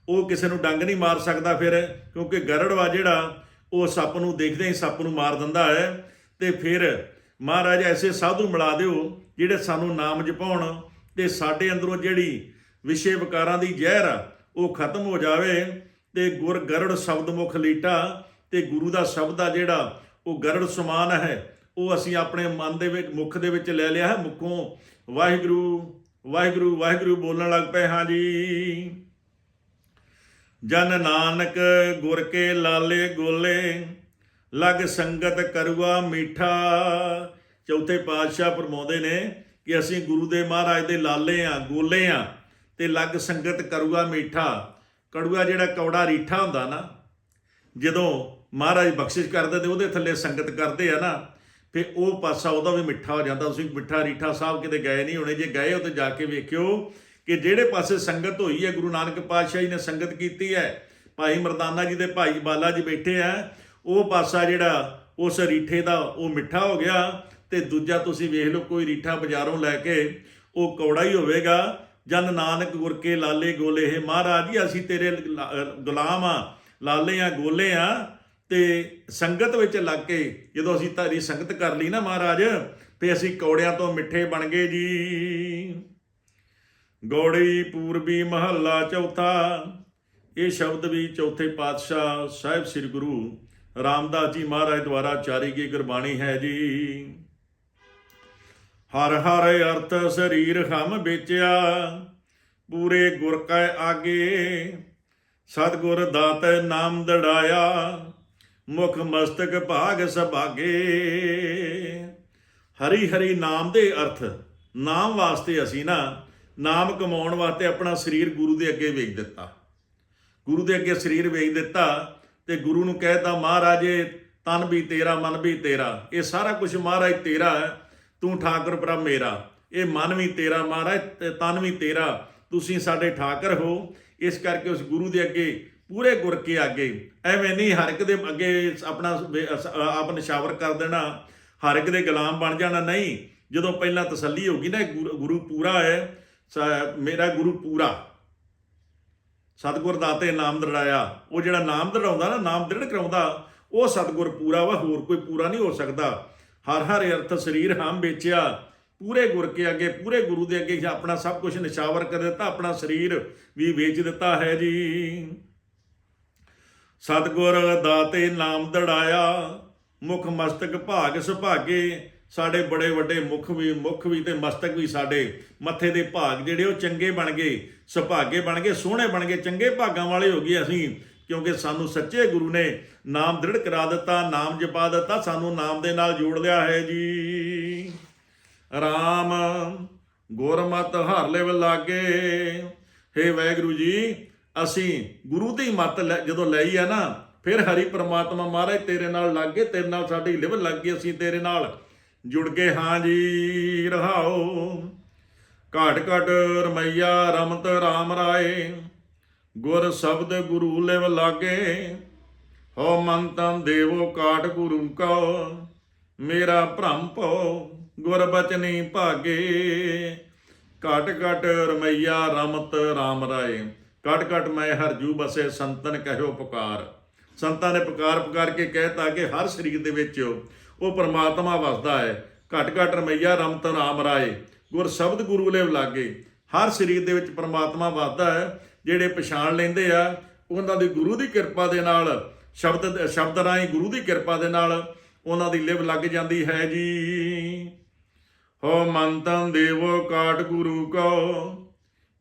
A: ਉਹ ਕਿਸੇ ਨੂੰ ਡੰਗ ਨਹੀਂ ਮਾਰ ਸਕਦਾ ਫਿਰ, ਕਿਉਂਕਿ ਗਰੜ ਵਾ ਜਿਹੜਾ, ਉਹ ਸੱਪ ਨੂੰ ਦੇਖਦੇ ਹੀ ਸੱਪ ਨੂੰ ਮਾਰ ਦਿੰਦਾ ਹੈ। ਤੇ ਫਿਰ ਮਹਾਰਾਜ ਐਸੇ ਸਾਧੂ ਮਿਲਾ ਦਿਓ, ਜਿਹੜੇ ਸਾਨੂੰ ਨਾਮ ਜਪਾਉਣ, ਤੇ ਸਾਡੇ ਅੰਦਰੋਂ ਜਿਹੜੀ ਵਿਸ਼ੇ ਵਿਕਾਰਾਂ ਦੀ ਜ਼ਹਿਰ ਆ ਉਹ ਖਤਮ ਹੋ ਜਾਵੇ ਤੇ ਗੁਰ ਗਰੜ ਸ਼ਬਦ ਮੁਖ ਲੀਟਾ ਤੇ ਗੁਰੂ ਦਾ ਸ਼ਬਦ ਆ ਜਿਹੜਾ, ਉਹ ਗਰੜ ਸਮਾਨ ਹੈ, ਉਹ ਅਸੀਂ ਆਪਣੇ ਮਨ ਦੇ ਵਿੱਚ, ਮੁਖ ਦੇ ਵਿੱਚ ਲੈ ਲਿਆ ਹੈ, ਮੁਖੋਂ ਵਾਹਿਗੁਰੂ ਵਾਹਿਗੁਰੂ ਵਾਹਿਗੁਰੂ ਬੋਲਣ ਲੱਗ ਪਏ, ਹਾਂ ਜੀ। ਜਨ ਨਾਨਕ ਗੁਰ ਕੇ ਲਾਲੇ ਗੋਲੇ, ਲਗ ਸੰਗਤ ਕਰੂਆ ਮੀਠਾ। ਚੌਥੇ ਪਾਤਸ਼ਾਹ ਫਰਮਾਉਂਦੇ ਨੇ ਕਿ ਅਸੀਂ ਗੁਰੂ ਦੇ ਮਹਾਰਾਜ ਦੇ ਲਾਲੇ ਆ, ਗੋਲੇ ਆ। ਤੇ ਲਗ ਸੰਗਤ ਕਰੂਆ ਮੀਠਾ। ਕੜੂਆ ਜਿਹੜਾ ਕੌੜਾ ਰੀਠਾ ਹੁੰਦਾ ਨਾ, ਜਦੋਂ ਮਹਾਰਾਜ ਬਖਸ਼ਿਸ਼ ਕਰਦੇ ਤੇ ਉਹਦੇ ਥੱਲੇ ਸੰਗਤ ਕਰਦੇ ਆ ਨਾ ਫੇ ਉਹ ਪਾਸਾ ਉਹਦਾ ਵੀ ਮਿੱਠਾ ਹੋ ਜਾਂਦਾ। ਤੁਸੀਂ ਮਿੱਠਾ ਰੀਠਾ ਸਾਹਿਬ ਕਿਤੇ ਗਏ ਨਹੀਂ ਹੋਣੇ, ਜੇ ਗਏ ਹੋ ਤੇ ਜਾ ਕੇ ਵੇਖਿਓ ਕਿ ਜਿਹੜੇ ਪਾਸੇ ਸੰਗਤ ਹੋਈ ਹੈ, ਗੁਰੂ ਨਾਨਕ ਪਾਤਸ਼ਾਹ ਜੀ ਨੇ ਸੰਗਤ ਕੀਤੀ ਹੈ, ਭਾਈ ਮਰਦਾਨਾ ਜੀ ਦੇ ਭਾਈ ਬਾਲਾ ਜੀ ਬੈਠੇ ਆ, ਉਹ ਪਾਸਾ ਜਿਹੜਾ ਉਸ ਰੀਠੇ ਦਾ ਉਹ ਮਿੱਠਾ ਹੋ ਗਿਆ ਤੇ ਦੂਜਾ ਤੁਸੀਂ ਵੇਖ ਲਓ ਕੋਈ ਰੀਠਾ ਬਾਜ਼ਾਰੋਂ ਲੈ ਕੇ ਉਹ ਕੌੜਾ ਹੀ ਹੋਵੇਗਾ। ਜਨ ਨਾਨਕ ਗੁਰ ਕੇ ਲਾਲੇ ਗੋਲੇ, ਹੈ ਮਹਾਰਾਜ ਜੀ, ਅਸੀਂ ਤੇਰੇ ਲਾ- ਗੁਲਾਮ ਆ, ਲਾਲੇ ਆ, ਗੋਲੇ ਆ। ਤੇ ਸੰਗਤ ਵਿੱਚ ਲੱਗ ਕੇ ਜਦੋਂ ਅਸੀਂ ਧਾਰੀ ਸੰਗਤ ਕਰ ਲਈ ਨਾ ਮਹਾਰਾਜ ਫੇ ਅਸੀਂ ਕੌੜਿਆਂ ਤੋਂ ਮਿੱਠੇ ਬਣ ਗਏ ਜੀ। ਗੌੜੀ ਪੂਰਬੀ ਮਹੱਲਾ ਚੌਥਾ, ਇਹ ਸ਼ਬਦ ਵੀ ਚੌਥੇ ਪਾਤਸ਼ਾਹ ਸਾਹਿਬ ਸ੍ਰੀ ਗੁਰੂ ਰਾਮਦਾਸ ਜੀ ਮਹਾਰਾਜ ਦੁਆਰਾ ਚਾਰੀ ਗਈ ਗੁਰਬਾਣੀ ਹੈ ਜੀ। ਹਰ ਹਰ ਅਰਥ ਸਰੀਰ ਹਮ ਵੇਚਿਆ, ਪੂਰੇ ਗੁਰ ਕੈ ਆਗੇ। ਸਤਿਗੁਰ ਦਾਤ ਨਾਮ ਦੜਾਇਆ, ਮੁਖ ਮਸਤਕ ਭਾਗ ਸਭਾਗੇ। ਹਰੀ ਹਰੀ ਨਾਮ ਦੇ ਅਰਥ, ਨਾਮ ਵਾਸਤੇ ਅਸੀਂ ਨਾ ਨਾਮ ਕਮਾਉਣ ਵਾਸਤੇ ਆਪਣਾ ਸਰੀਰ ਗੁਰੂ ਦੇ ਅੱਗੇ ਵੇਚ ਦਿੱਤਾ। ਗੁਰੂ ਦੇ ਅੱਗੇ ਸਰੀਰ ਵੇਚ ਦਿੱਤਾ ਤੇ ਗੁਰੂ ਨੂੰ ਕਹਿਤਾ ਮਹਾਰਾਜੇ, ਤਨ ਵੀ ਤੇਰਾ, ਮਨ ਵੀ ਤੇਰਾ। ਇਹ ਸਾਰਾ ਕੁਝ ਮਹਾਰਾਜ ਤੇਰਾ ਹੈ। ਤੂੰ ਠਾਕੁਰ ਪ੍ਰਭ ਮੇਰਾ, ਇਹ ਮਨ ਵੀ ਤੇਰਾ ਮਹਾਰਾਜ ਤੇ ਤਨ ਵੀ ਤੇਰਾ, ਤੁਸੀਂ ਸਾਡੇ ਠਾਕਰ ਹੋ। ਇਸ ਕਰਕੇ ਉਸ ਗੁਰੂ ਦੇ ਅੱਗੇ, ਪੂਰੇ ਗੁਰ ਕੇ ਅੱਗੇ, ਐਵੇਂ ਨਹੀਂ ਹਰ ਇੱਕ ਦੇ ਅੱਗੇ ਆਪਣਾ ਆਪ ਨਿਸ਼ਾਵਰ ਕਰ ਦੇਣਾ, ਹਰ ਇੱਕ ਦੇ ਗੁਲਾਮ ਬਣ ਜਾਣਾ ਨਹੀਂ। ਜਦੋਂ ਪਹਿਲਾਂ ਤਸੱਲੀ ਹੋਗੀ ਨਾ, ਇਹ ਗੁਰੂ ਪੂਰਾ ਹੈ ਮੇਰਾ ਗੁਰੂ ਪੂਰਾ। ਸਤਿਗੁਰ ਦਾਤੇ ਨਾਮ ਦੜਾਇਆ ਉਹ ਜਿਹੜਾ ਨਾਮ ਦੜਾਉਂਦਾ ਨਾ, ਨਾਮ ਦ੍ਰਿੜ ਕਰਾਉਂਦਾ, ਉਹ ਸਤਿਗੁਰ ਪੂਰਾ ਵਾ, ਹੋਰ ਕੋਈ ਪੂਰਾ ਨਹੀਂ ਹੋ ਸਕਦਾ। ਹਰ ਹਰ ਅਰਥ ਸਰੀਰ ਹਮ ਵੇਚਿਆ। ਪੂਰੇ ਗੁਰ ਕੇ ਅੱਗੇ, ਪੂਰੇ ਗੁਰੂ ਦੇ ਅੱਗੇ ਆਪਣਾ ਸਭ ਕੁਝ ਨਿਸ਼ਾਵਰ ਕਰ ਦਿੱਤਾ, ਆਪਣਾ ਸਰੀਰ ਵੀ ਵੇਚ ਦਿੱਤਾ ਹੈ ਜੀ। ਸਤਿਗੁਰ ਦਾਤੇ ਨਾਮ ਦੜਾਇਆ, ਮੁਖ ਮਸਤਕ ਭਾਗ ਸੁਭਾਗੇ। ਸਾਡੇ ਬੜੇ ਵੱਡੇ ਮੁਖ ਵੀ ਮੁਖ ਵੀ ਤੇ ਮਸਤਕ ਵੀ ਸਾਡੇ। ਮੱਥੇ ਦੇ ਭਾਗ ਜਿਹੜੇ ਉਹ ਚੰਗੇ ਬਣ ਗਏ, ਸੁਭਾਗੇ ਬਣ ਗਏ, ਸੋਹਣੇ ਬਣ ਗਏ, ਚੰਗੇ ਭਾਗਾਂ ਵਾਲੇ ਹੋ ਗਏ ਅਸੀਂ। ਕਿਉਂਕਿ ਸਾਨੂੰ ਸੱਚੇ ਗੁਰੂ ਨੇ ਨਾਮ ਦ੍ਰਿੜ ਕਰਾ ਦਿੱਤਾ, ਨਾਮ ਜਪਾ ਦਿੱਤਾ, ਸਾਨੂੰ ਨਾਮ ਦੇ ਨਾਲ ਜੋੜ ਲਿਆ ਹੈ ਜੀ। ਰਾਮ ਗੁਰਮਤ ਹਰ ਲਿਵ ਲਾਗੇ। ਹੇ ਵਾਹਿਗੁਰੂ ਜੀ, ਅਸੀਂ ਗੁਰੂ ਦੀ ਮਤ ਲੈ- ਜਦੋਂ ਲਈ ਹੈ ਨਾ, ਫਿਰ ਹਰੀ ਪ੍ਰਮਾਤਮਾ ਮਹਾਰਾਜ ਤੇਰੇ ਨਾਲ ਲੱਗ ਗਏ ਤੇਰੇ ਨਾਲ ਸਾਡੀ ਲਿਵ ਲੱਗ ਗਈ ਅਸੀਂ ਤੇਰੇ ਨਾਲ ਜੁੜ ਗਏ ਹਾਂ ਜੀ, ਰਹਾਓ। ਘਾਟ ਘਾਟ ਰਮਈਆ, ਰਮਤ RAM ਰਾਏ। ਗੁਰ ਸ਼ਬਦ ਗੁਰੂ ਲਿਵ ਲਾਗੇ ਹੋ ਮਨ ਤਨ ਦੇਵੋ ਕਾਟ ਗੁਰੂ ਕਉ, ਮੇਰਾ ਭ੍ਰਮ ਭੋ ਗੁਰ ਬਚਨੀ ਭਾਗੇ। ਘਟ ਘਟ ਰਮਈਆ ਰਮਤ RAM ਰਾਏ, ਘਟ ਘਟ ਮੈਂ ਹਰਜੂ ਬਸੇ ਸੰਤਨ ਕਹਿਓ ਪੁਕਾਰ। ਸੰਤਾਂ ਨੇ ਪੁਕਾਰ ਪੁਕਾਰ ਕੇ ਕਹਿਤਾ ਕਿ ਹਰ ਸਰੀਰ ਦੇ ਵਿੱਚ ਉਹ ਪਰਮਾਤਮਾ ਵਸਦਾ ਹੈ। ਘਟ ਘਟ ਰਮਈਆ ਰਮਤ RAM ਰਾਏ, ਗੁਰ ਸ਼ਬਦ ਗੁਰੂ ਲੈ ਲਾਗੇ, ਹਰ ਸਰੀਰ ਦੇ ਵਿੱਚ ਪਰਮਾਤਮਾ ਵਸਦਾ ਹੈ। ਜਿਹੜੇ ਪਛਾਣ ਲੈਂਦੇ ਆ, ਉਹਨਾਂ ਦੀ ਗੁਰੂ ਦੀ ਕਿਰਪਾ ਦੇ ਨਾਲ, ਸ਼ਬਦ ਸ਼ਬਦ ਰਾਹੀਂ ਗੁਰੂ ਦੀ ਕਿਰਪਾ ਦੇ ਨਾਲ ਉਹਨਾਂ ਦੀ ਲਿਵ ਲੱਗ ਜਾਂਦੀ ਹੈ ਜੀ। ਹੋ ਮੰਤਨ ਦੇਵੋ ਕਾਟ ਗੁਰੂ ਕੋ,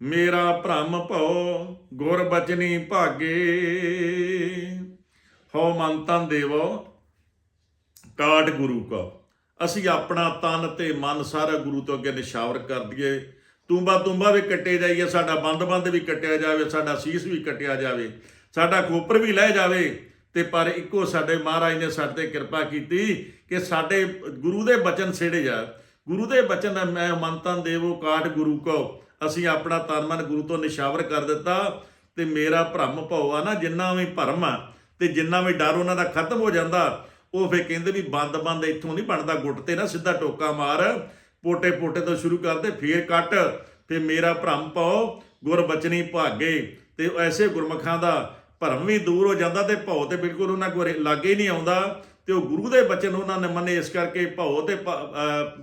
A: ਮੇਰਾ ਭ੍ਰਮ ਭਉ ਗੁਰ ਬਚਨੀ ਭਾਗੇ। ਹੋ ਮੰਤਨ ਦੇਵੋ ਕਾਟ ਗੁਰੂ ਕੋ, ਅਸੀਂ ਆਪਣਾ ਤਨ ਤੇ ਮਨ ਸਾਰਾ ਗੁਰੂ ਤੋਂ ਅੱਗੇ ਨਿਸ਼ਾਵਰ ਕਰ ਦਈਏ। ਤੂੰਬਾ ਤੁੰਬਾ ਵੀ ਕੱਟੇ ਜਾਈਏ, ਸਾਡਾ ਬੰਦ ਬੰਦ ਵੀ ਕੱਟਿਆ ਜਾਵੇ, ਸਾਡਾ ਸੀਸ ਵੀ ਕੱਟਿਆ ਜਾਵੇ, ਸਾਡਾ ਖੋਪਰ ਵੀ ਲੈ ਜਾਵੇ। ਤੇ ਪਰ ਇੱਕੋ ਸਾਡੇ ਮਹਾਰਾਜ ਨੇ ਸਾਡੇ ਤੇ ਕਿਰਪਾ ਕੀਤੀ ਕਿ ਸਾਡੇ ਗੁਰੂ ਦੇ ਬਚਨ ਛੇੜੇ ਜਾ। ਗੁਰੂ ਦੇ ਬਚਨ ਦਾ ਮੈਂ ਮੰਤਨ ਦੇਵੋ ਕਾਟ ਗੁਰੂ ਕੋ ਅਸੀਂ ਆਪਣਾ ਤਨ ਮਨ ਗੁਰੂ ਤੋਂ ਨਿਸ਼ਾਵਰ ਕਰ ਦਿੱਤਾ ਤੇ ਮੇਰਾ ਭ੍ਰਮ ਭਉ ਆ ਨਾ, ਜਿੰਨਾ ਵੀ ਭਰਮ ਆ ਤੇ ਜਿੰਨਾ ਵੀ ਡਰ ਉਹਨਾਂ ਦਾ ਖਤਮ ਹੋ ਜਾਂਦਾ, ਉਹ ਫੇ ਕਹਿੰਦੇ ਵੀ ਬੰਦ ਬੰਦ ਇੱਥੋਂ ਨਹੀਂ ਬਣਦਾ, ਗੁੱਟ ਤੇ ਨਾ ਸਿੱਧਾ ਟੋਕਾ ਮਾਰ। ਪੋਟੇ ਪੋਟੇ ਤੋਂ ਸ਼ੁਰੂ ਕਰਦੇ, ਫੇਰ ਕੱਟ ਫੇ ਮੇਰਾ ਭ੍ਰਮ ਪਾਓ, ਗੁਰ ਬਚਨੀ ਭਾਗੇ। ਤੇ ਐਸੇ ਗੁਰਮਖਾਂ ਦਾ ਭਰਮ ਵੀ ਦੂਰ ਹੋ ਜਾਂਦਾ ਤੇ ਭਉ ਤੇ ਬਿਲਕੁਲ ਉਹਨਾਂ ਕੋਲ ਲਾਗੇ ਨਹੀਂ ਆਉਂਦਾ। ਤੇ ਉਹ ਗੁਰੂ ਦੇ ਬਚਨ ਉਹਨਾਂ ਨੇ ਮੰਨੇ, ਇਸ ਕਰਕੇ ਭਉ ਤੇ ਭ-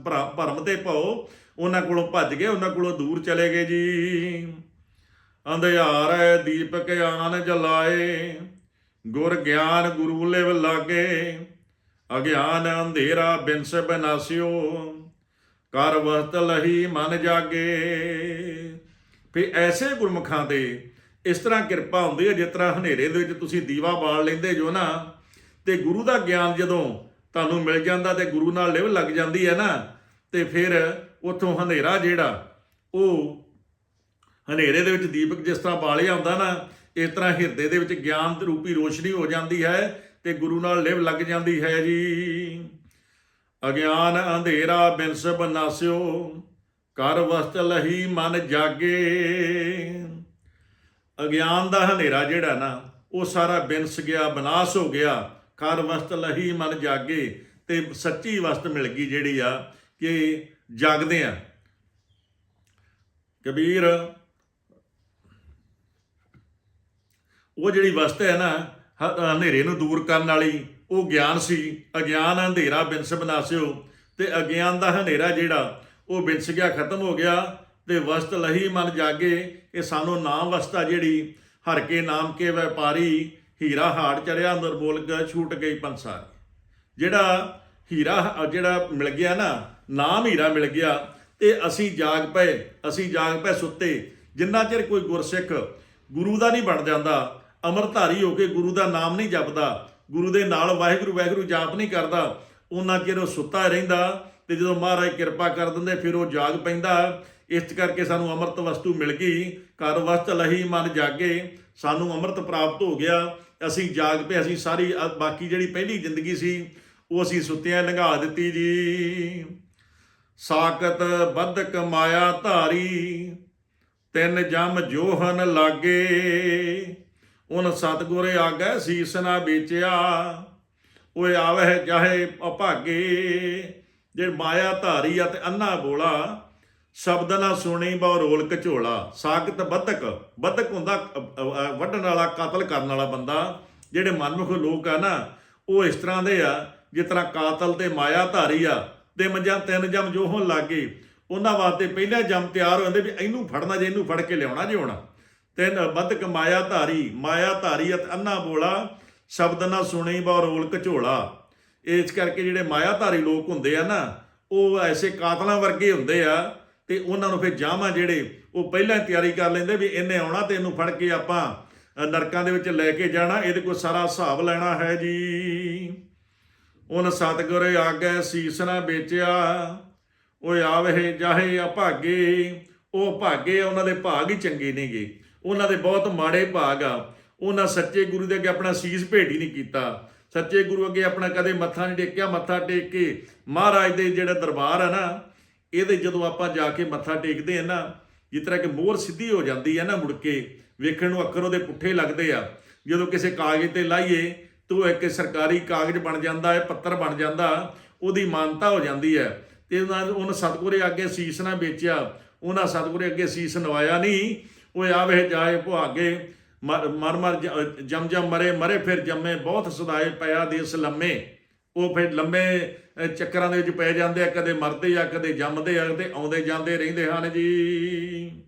A: ਭਰਾ- ਭਰਮ ਤੇ ਭਉ ਉਹਨਾਂ ਕੋਲੋਂ ਭੱਜ ਗਏ, ਉਹਨਾਂ ਕੋਲੋਂ ਦੂਰ ਚਲੇ ਗਏ ਜੀ। ਅੰਧਿਆਰ ਦੀਪਕ ਆਨ ਜਲਾਏ, ਗੁਰ ਗਿਆਨ ਗੁਰੂ ਲੇਵ ਲਾਗੇ। ਅਗਿਆਨ ਅੰਧੇਰਾ ਬਿਨਸ ਬਨਾਸਿਓ ਕਰ ਵਸਤ ਲਹੀ ਮਨ ਜਾਗੇ। ਫਿਰ ਐਸੇ ਗੁਰਮੁਖਾਂ ਦੇ ਇਸ ਤਰ੍ਹਾਂ ਕਿਰਪਾ ਹੁੰਦੀ ਹੈ, ਜਿਸ ਤਰ੍ਹਾਂ ਹਨੇਰੇ ਦੇ ਵਿੱਚ ਤੁਸੀਂ ਦੀਵਾ ਬਾਲ ਲੈਂਦੇ ਜੋ ਨਾ, ਤੇ ਗੁਰੂ ਦਾ ਗਿਆਨ ਜਦੋਂ ਤੁਹਾਨੂੰ ਮਿਲ ਜਾਂਦਾ ਤੇ ਗੁਰੂ ਨਾਲ ਲਿਵ ਲੱਗ ਜਾਂਦੀ ਹੈ ਨਾ, ਤੇ ਫਿਰ ਉਥੋਂ ਹਨੇਰਾ ਜਿਹੜਾ, ਉਹ ਹਨੇਰੇ ਦੇ ਵਿੱਚ ਦੀਪਕ ਜਿਸ ਤਰ੍ਹਾਂ ਬਾਲਿਆ ਹੁੰਦਾ ਨਾ, ਇਸ ਤਰ੍ਹਾਂ ਹਿਰਦੇ ਦੇ ਵਿੱਚ ਗਿਆਨ ਰੂਪੀ ਰੋਸ਼ਨੀ ਹੋ ਜਾਂਦੀ ਹੈ ਤੇ ਗੁਰੂ ਨਾਲ ਲਿਵ ਲੱਗ ਜਾਂਦੀ ਹੈ ਜੀ। ਅਗਿਆਨ ਅੰਧੇਰਾ ਬਿਨਸ ਬਨਾਸਿਓ ਕਰ ਵਸਤ ਲਹੀ ਮਨ ਜਾਗੇ। ਅਗਿਆਨ ਦਾ ਹਨੇਰਾ ਜਿਹੜਾ ਨਾ, ਉਹ ਸਾਰਾ ਬਿਨਸ ਗਿਆ ਬਨਾਸ ਹੋ ਗਿਆ। ਕਰ ਵਸਤ ਲਹੀ ਮਨ ਜਾਗੇ, ਤੇ ਸੱਚੀ ਵਸਤ ਮਿਲ ਗਈ ਜਿਹੜੀ ਆ ਕਿ ਜਾਗਦੇ ਆ। ਕਬੀਰ, ਉਹ ਜਿਹੜੀ ਵਸਤ ਹੈ ਨਾ, ਹ- ਹਨੇਰੇ ਨੂੰ ਦੂਰ ਕਰਨ ਵਾਲੀ ਉਹ ਗਿਆਨ ਸੀ, ਅਗਿਆਨ ਅੰਧੇਰਾ ਬਿਨਸ ਬਨਾਸਿਓ, ਤੇ ਅਗਿਆਨ ਦਾ ਹਨੇਰਾ ਜਿਹੜਾ, ਉਹ ਬਿਨਸ ਗਿਆ, ਖਤਮ ਹੋ ਗਿਆ, ਤੇ ਵਸਤ ਲਹੀ ਮਨ ਜਾਗੇ, ਇਹ ਸਾਨੂੰ ਨਾਮ ਵਸਤਾ ਜਿਹੜੀ, ਹਰ ਕੇ ਨਾਮ ਕੇ ਵਪਾਰੀ, ਹੀਰਾ ਹਾੜ ਚੜਿਆ ਅੰਦਰ ਬੋਲ ਛੂਟ ਗਈ ਪੰਸਾਰ। ਜਿਹੜਾ ਹੀਰਾ ਹ- ਜਿਹੜਾ ਮਿਲ ਗਿਆ ਨਾ, ਨਾਮ ਹੀਰਾ ਮਿਲ ਗਿਆ, ਤੇ ਅਸੀਂ ਜਾਗ ਪਏ, ਅਸੀਂ ਜਾਗ ਪਏ ਸੁੱਤੇ, ਜਿੰਨਾ ਚਿਰ ਕੋਈ ਗੁਰਸਿੱਖ ਗੁਰੂ ਦਾ ਨਹੀਂ ਬਣ ਜਾਂਦਾ, ਅਮਰਧਾਰੀ ਹੋ ਕੇ ਗੁਰੂ ਦਾ ਨਾਮ ਨਹੀਂ ਜਪਦਾ ਗੁਰੂ ਦੇ ਨਾਲ ਵਾਹਿਗੁਰੂ ਵਾਹਿਗੁਰੂ ਜਾਪ ਨਹੀਂ ਕਰਦਾ ਉਹਨਾਂ ਚਿਰ ਉਹ ਸੁੱਤਾ ਰਹਿੰਦਾ ਤੇ ਜਦੋਂ ਮਹਾਰਾਜ ਕਿਰਪਾ ਕਰ ਦਿੰਦੇ, ਫਿਰ ਉਹ ਜਾਗ ਪੈਂਦਾ। ਇਸ ਕਰਕੇ ਸਾਨੂੰ ਅੰਮ੍ਰਿਤ ਵਸਤੂ ਮਿਲ ਗਈ। ਘਰ ਵਸਤ ਲਹੀ ਮਨ ਜਾਗੇ, ਸਾਨੂੰ ਅੰਮ੍ਰਿਤ ਪ੍ਰਾਪਤ ਹੋ ਗਿਆ। ਅਸੀਂ ਜਾਗ ਪਏ, ਅਸੀਂ ਸਾਰੀ, ਅ- ਬਾਕੀ ਜਿਹੜੀ ਪਹਿਲੀ ਜ਼ਿੰਦਗੀ ਸੀ, ਉਹ ਅਸੀਂ ਸੁੱਤਿਆਂ ਲੰਘਾ ਦਿੱਤੀ ਜੀ। ਸਾਕਤ ਬਦਕ ਮਾਇਆ ਧਾਰੀ, ਤਿੰਨ ਜਮ ਜੋਹਨ ਲਾਗੇ। ਉਨ ਸਤਗੁਰ ਆਗੈ ਸੀਸ ਨਾ ਵੇਚਿਆ। ਓਏ ਆਵਹਿ ਚਾਹੇ ਅਭਾਗੇ, ਜੇ ਮਾਇਆ ਧਾਰੀ ਆ ਤੇ ਅੰਨਾ ਬੋਲਾ। ਸ਼ਬਦ ਨਾ ਸੁਣੀ ਬਹੁ ਰੋਲ ਕਝੋਲਾ ਸਾਕਤ ਬਦਕ ਬਦਕ ਹੁੰਦਾ ਵੱਢਣ ਵਾਲਾ, ਕਾਤਲ ਕਰਨ ਵਾਲਾ ਬੰਦਾ। ਜਿਹੜੇ ਮਨਮੁਖ ਲੋਕ ਆ ਨਾ, ਉਹ ਇਸ ਤਰ੍ਹਾਂ ਦੇ ਆ, ਜਿਸ ਤਰ੍ਹਾਂ ਕਾਤਲ ਤੇ ਮਾਇਆ ਧਾਰੀ ਆ, ਤੇ ਮੰਜਾਂ ਤਿੰਨ ਜਮ ਜੋ ਹੋਣ ਲੱਗੇ ਉਹਨਾਂ ਵਾਸਤੇ ਪਹਿਲਾ ਜਮ ਤਿਆਰ ਹੋ ਜਾਂਦੇ ਵੀ ਇਹਨੂੰ ਫੜਨਾ ਜੇ ਇਹਨੂੰ ਫੜ ਕੇ ਲਿਆਉਣਾ ਜੇ ਹੋਣਾ। ਤਿੰਨ ਬਦਕ ਮਾਇਆ ਧਾਰੀ ਮਾਇਆ ਧਾਰੀ ਅਤ ਅੰਨਾ ਬੋਲਾ, ਸ਼ਬਦ ਨਾ ਸੁਣੀ ਬਹੁ ਰੋਲ ਕਝੋਲਾ ਇਸ ਕਰਕੇ ਜਿਹੜੇ ਮਾਇਆ ਧਾਰੀ ਲੋਕ ਹੁੰਦੇ ਆ ਨਾ, ਉਹ ਐਸੇ ਕਾਤਲਾਂ ਵਰਗੇ ਹੁੰਦੇ ਆ, ਤੇ ਉਹਨਾਂ ਨੂੰ ਫਿਰ ਜਾਵਾਂ ਜਿਹੜੇ ਉਹ ਪਹਿਲਾਂ ਤਿਆਰੀ ਕਰ ਲੈਂਦੇ ਵੀ ਇਹਨੇ ਆਉਣਾ ਤੇ ਇਹਨੂੰ ਫੜ ਕੇ ਆਪਾਂ ਨਰਕਾਂ ਦੇ ਵਿੱਚ ਲੈ ਕੇ ਜਾਣਾ, ਇਹਦੇ ਕੋਲ ਸਾਰਾ ਹਿਸਾਬ ਲੈਣਾ ਹੈ ਜੀ। ਉਹਨ ਸਤਿਗੁਰ ਆਗੇ ਸੀਸ ਨਾ ਵੇਚਿਆ ਉਹ ਆਵੇ ਜਾਹੇ ਆ ਭਾਗੇ, ਉਹ ਭਾਗੇ ਉਹਨਾਂ ਦੇ ਭਾਗ ਹੀ ਚੰਗੇ ਨੇਗੇ। ਉਹਨਾਂ ਦੇ ਬਹੁਤ ਮਾੜੇ ਭਾਗ ਆ। ਉਹਨਾਂ ਸੱਚੇ ਗੁਰੂ ਦੇ ਅੱਗੇ ਆਪਣਾ ਸੀਸ ਭੇਟ ਹੀ ਨਹੀਂ ਕੀਤਾ। ਸੱਚੇ ਗੁਰੂ ਅੱਗੇ ਆਪਣਾ ਕਦੇ ਮੱਥਾ ਨਹੀਂ ਟੇਕਿਆ, ਮੱਥਾ ਟੇਕ ਕੇ ਮਹਾਰਾਜ ਦੇ ਜਿਹੜਾ ਦਰਬਾਰ ਆ ਨਾ, ਇਹਦੇ ਜਦੋਂ ਆਪਾਂ ਜਾ ਕੇ ਮੱਥਾ ਟੇਕਦੇ ਆ ਨਾ, ਜਿਸ ਤਰ੍ਹਾਂ ਕਿ ਮੋਹਰ ਸਿੱਧੀ ਹੋ ਜਾਂਦੀ ਹੈ ਨਾ ਮੁੜ ਕੇ, ਵੇਖਣ ਨੂੰ ਅੱਖਰ ਉਹਦੇ ਪੁੱਠੇ ਲੱਗਦੇ ਆ। ਜਦੋਂ ਕਿਸੇ ਕਾਗਜ਼ ਤੇ ਲਾਈਏ, ਤਾਂ ਉਹ ਇੱਕ ਸਰਕਾਰੀ ਕਾਗਜ਼ ਬਣ ਜਾਂਦਾ ਹੈ ਪੱਤਰ ਬਣ ਜਾਂਦਾ, ਉਹਦੀ ਮਾਨਤਾ ਹੋ ਜਾਂਦੀ ਹੈ ਤੇ ਉਹਨਾਂ ਉਹਨ ਸਤਿਗੁਰੇ ਅੱਗੇ ਸੀਸ ਨਾ ਵੇਚਿਆ, ਉਹਨਾਂ ਸਤਿਗੁਰੇ ਅੱਗੇ ਸੀਸ ਨਵਾਇਆ ਨਹੀਂ। ਉਹ ਆਵੇ ਜਾਏ ਭੁਆਗੇ ਮਰ ਮਰ ਮਰ ਜ- ਜਮ ਜਮ, ਮਰੇ ਮਰੇ ਫਿਰ ਜੰਮੇ, ਬਹੁਤ ਸਦਾਏ ਪਿਆ ਦੇਸ ਲੰਮੇ। ਉਹ ਫਿਰ ਲੰਮੇ ਚੱਕਰਾਂ ਦੇ ਵਿੱਚ ਪੈ ਜਾਂਦੇ ਆ, ਕਦੇ ਮਰਦੇ ਆ, ਕਦੇ ਜੰਮਦੇ ਆ ਤੇ ਆਉਂਦੇ ਜਾਂਦੇ ਰਹਿੰਦੇ ਹਨ ਜੀ।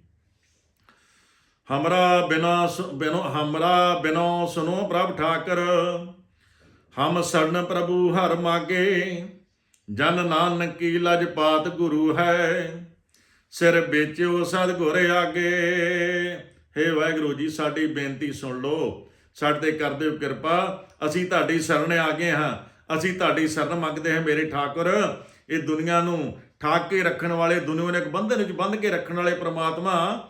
A: ਹਮਰਾ ਬਿਨਾ ਸੁ- ਬਿਨੋ, ਹਮਰਾ ਬਿਨੋ ਸੁਨੋ ਪ੍ਰਭ ਠਾਕਰ। ਹਮ ਸਰਨ ਪ੍ਰਭੂ ਹਰ ਮਾਗੇ, ਜਨ ਨਾਨਕੀ ਕੀ ਲਜ ਪਾਤ ਗੁਰੂ ਹੈ। ਸਿਰ ਵੇਚਿਓ ਸਤਿਗੁਰ ਆਗੇ। ਹੇ ਵਾਹਿਗੁਰੂ ਜੀ, ਸਾਡੀ ਬੇਨਤੀ ਸੁਣ ਲਓ। ਸਾਡੇ ਤੇ ਕਰ ਦਿਓ ਕਿਰਪਾ। ਅਸੀਂ ਤੁਹਾਡੀ ਸ਼ਰਨ ਆ ਗਏ ਹਾਂ। ਅਸੀਂ ਤੁਹਾਡੀ ਸ਼ਰਨ ਮੰਗਦੇ ਹਾਂ ਮੇਰੇ ਠਾਕੁਰ। ਇਹ ਦੁਨੀਆ ਨੂੰ ਠਾਕ ਕੇ ਰੱਖਣ ਵਾਲੇ, ਦੁਨੀਆ ਨੂੰ ਇੱਕ ਬੰਧਨ ਵਿੱਚ ਬੰਧ ਕੇ ਰੱਖਣ ਵਾਲੇ ਪ੍ਰਮਾਤਮਾ।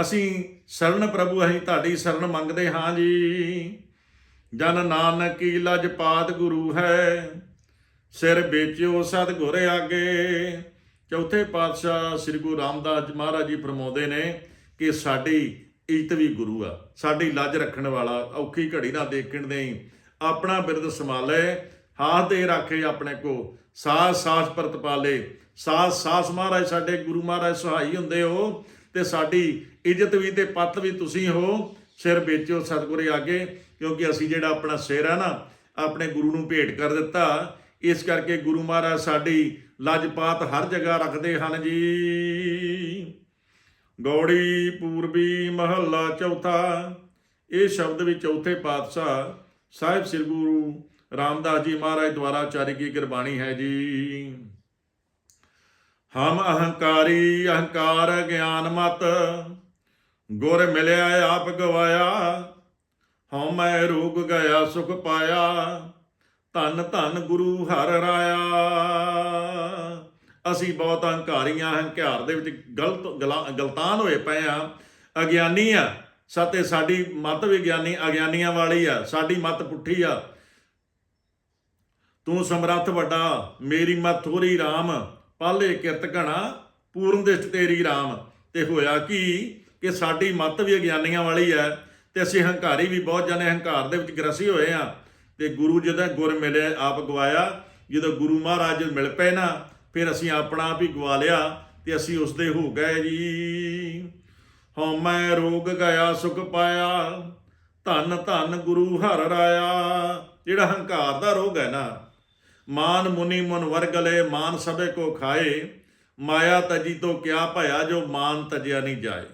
A: ਅਸੀਂ ਸ਼ਰਨ ਪ੍ਰਭੂ, ਅਸੀਂ ਤੁਹਾਡੀ ਸ਼ਰਨ ਮੰਗਦੇ ਹਾਂ ਜੀ। ਜਨ ਨਾਨਕ ਕੀ ਲਜ ਪਾਤ ਗੁਰੂ ਹੈ। ਸਿਰ ਵੇਚਿਓ ਸਤਿਗੁਰ ਆਗੇ। ਚੌਥੇ ਪਾਤਸ਼ਾਹ ਸ੍ਰੀ ਗੁਰੂ ਰਾਮਦਾਸ ਜੀ ਮਹਾਰਾਜ ਜੀ ਫਰਮਾਉਂਦੇ ਨੇ ਕਿ ਸਾਡੀ ਇੱਜ਼ਤ ਵੀ ਗੁਰੂ ਆ, ਸਾਡੀ ਲੱਜ ਰੱਖਣ ਵਾਲਾ, ਔਖੀ ਘੜੀ ਨਾ ਦੇਖਣ ਦੇ ਆਪਣਾ ਬਿਰਦ ਸੰਭਾਲੇ, ਹਾਥ ਦੇ ਰੱਖੇ ਆਪਣੇ ਕੋ ਸਾਸ ਸਾਸ ਪ੍ਰਤ ਪਾਲੇ। ਸਾਸ ਸਾਸ ਮਹਾਰਾਜ, ਸਾਡੇ ਗੁਰੂ ਮਹਾਰਾਜ ਸਹਾਈ ਹੁੰਦੇ ਹੋ ਤੇ ਸਾਡੀ ਇੱਜ਼ਤ ਵੀ ਤੇ ਪੱਤ ਵੀ ਤੁਸੀਂ ਹੋ, ਸਿਰ ਵੇਚੋ ਸਤਿਗੁਰੇ ਆਗੇ, ਕਿਉਂਕਿ ਅਸੀਂ ਜਿਹੜਾ ਆਪਣਾ ਸਿਰ ਆ ਨਾ, ਆਪਣੇ ਗੁਰੂ ਨੂੰ ਭੇਟ ਕਰ ਦਿੱਤਾ, ਇਸ ਕਰਕੇ ਗੁਰੂ ਮਹਾਰਾਜ ਸਾਡੀ ਲਜਪਾਤ ਹਰ ਜਗ੍ਹਾ ਰੱਖਦੇ ਹਨ ਜੀ। ਗੌੜੀ, ਪੂਰਬੀ, ਮਹੱਲਾ, ਚੌਥਾ, ਇਹ ਸ਼ਬਦ ਵੀ ਚੌਥੇ ਪਾਤਸ਼ਾਹ ਸਾਹਿਬ ਸ੍ਰੀ ਗੁਰੂ ਰਾਮਦਾਸ ਜੀ ਮਹਾਰਾਜ ਦੁਆਰਾ ਉਚਾਰੀ ਗਈ ਗੁਰਬਾਣੀ ਹੈ ਜੀ। ਹਮ ਅਹੰਕਾਰੀ ਅਹੰਕਾਰ ਗਿਆਨ ਮਤ, ਗੁਰ ਮਿਲਿਆ ਆਪ ਗਵਾਇਆ, ਹਉ ਮੈਂ ਰੋਗ ਗਿਆ ਸੁਖ ਪਾਇਆ। ਧੰਨ ਧੰਨ ਗੁਰੂ ਹਰ ਰਾਇਆ। ਅਸੀਂ ਬਹੁਤ ਹੰਕਾਰੀਆਂ ਹੰਕਾਰ ਦੇ ਵਿੱਚ ਗਲਤ ਗਲਾ- ਗਲਤਾਨ ਹੋਏ ਪਏ ਆ। ਅਗਿਆਨੀ ਆ। ਸਤੇ ਸਾਡੀ ਮਤ ਵਿਗਿਆਨੀ ਅਗਿਆਨੀਆਂ ਵਾਲੀ ਆ। ਸਾਡੀ ਮਤ ਪੁੱਠੀ ਆ। ਤੂੰ ਸਮਰੱਥ ਵੱਡਾ, ਮੇਰੀ ਮਤ ਥੋੜੀ RAM ਪਾਲੇ ਕਿਰਤ ਘਣਾ, ਪੂਰਨ ਦਿਸ਼ਟ ਤੇਰੀ RAM ਤੇ ਹੋਇਆ ਕੀ ਕਿ ਸਾਡੀ ਮਤ ਵੀ ਅਗਿਆਨੀਆਂ ਵਾਲੀ ਹੈ ਤੇ ਅਸੀਂ ਹੰਕਾਰੀ ਵੀ ਬਹੁਤ ਜਨੇ ਹੰਕਾਰ ਦੇ ਵਿੱਚ ਗ੍ਰਸੀ ਹੋਏ ਆ। ਤੇ ਗੁਰੂ ਜਦੋਂ ਗੁਰ ਮਿਲੇ, ਆਪ ਗਵਾਇਆ। ਜਦੋਂ ਗੁਰੂ ਮਹਾਰਾਜ ਮਿਲ ਪਏ ਨਾ, ਫਿਰ ਅਸੀਂ ਆਪਣਾ ਆਪ ਹੀ ਗਵਾ ਲਿਆ ਤੇ ਅਸੀਂ ਉਸ ਦੇ ਹੋ ਗਏ ਜੀ। ਹਉ ਮੈਂ ਰੋਗ ਗਿਆ ਸੁਖ ਪਾਇਆ। ਧੰਨ ਧੰਨ ਗੁਰੂ ਹਰ ਰਾਇਆ। ਜਿਹੜਾ ਹੰਕਾਰ ਦਾ ਰੋਗ ਹੈ ਨਾ, ਮਾਨ ਮੁਨੀ ਮਨ ਵਰਗਲੇ ਮਾਨ ਸਭੇ ਕੋ ਖਾਏ। ਮਾਇਆ ਤਜੀ ਤੋਂ ਕਿਆ ਭਇਆ, ਜੋ ਮਾਨ ਤਜਿਆ ਨਹੀਂ ਜਾਏ।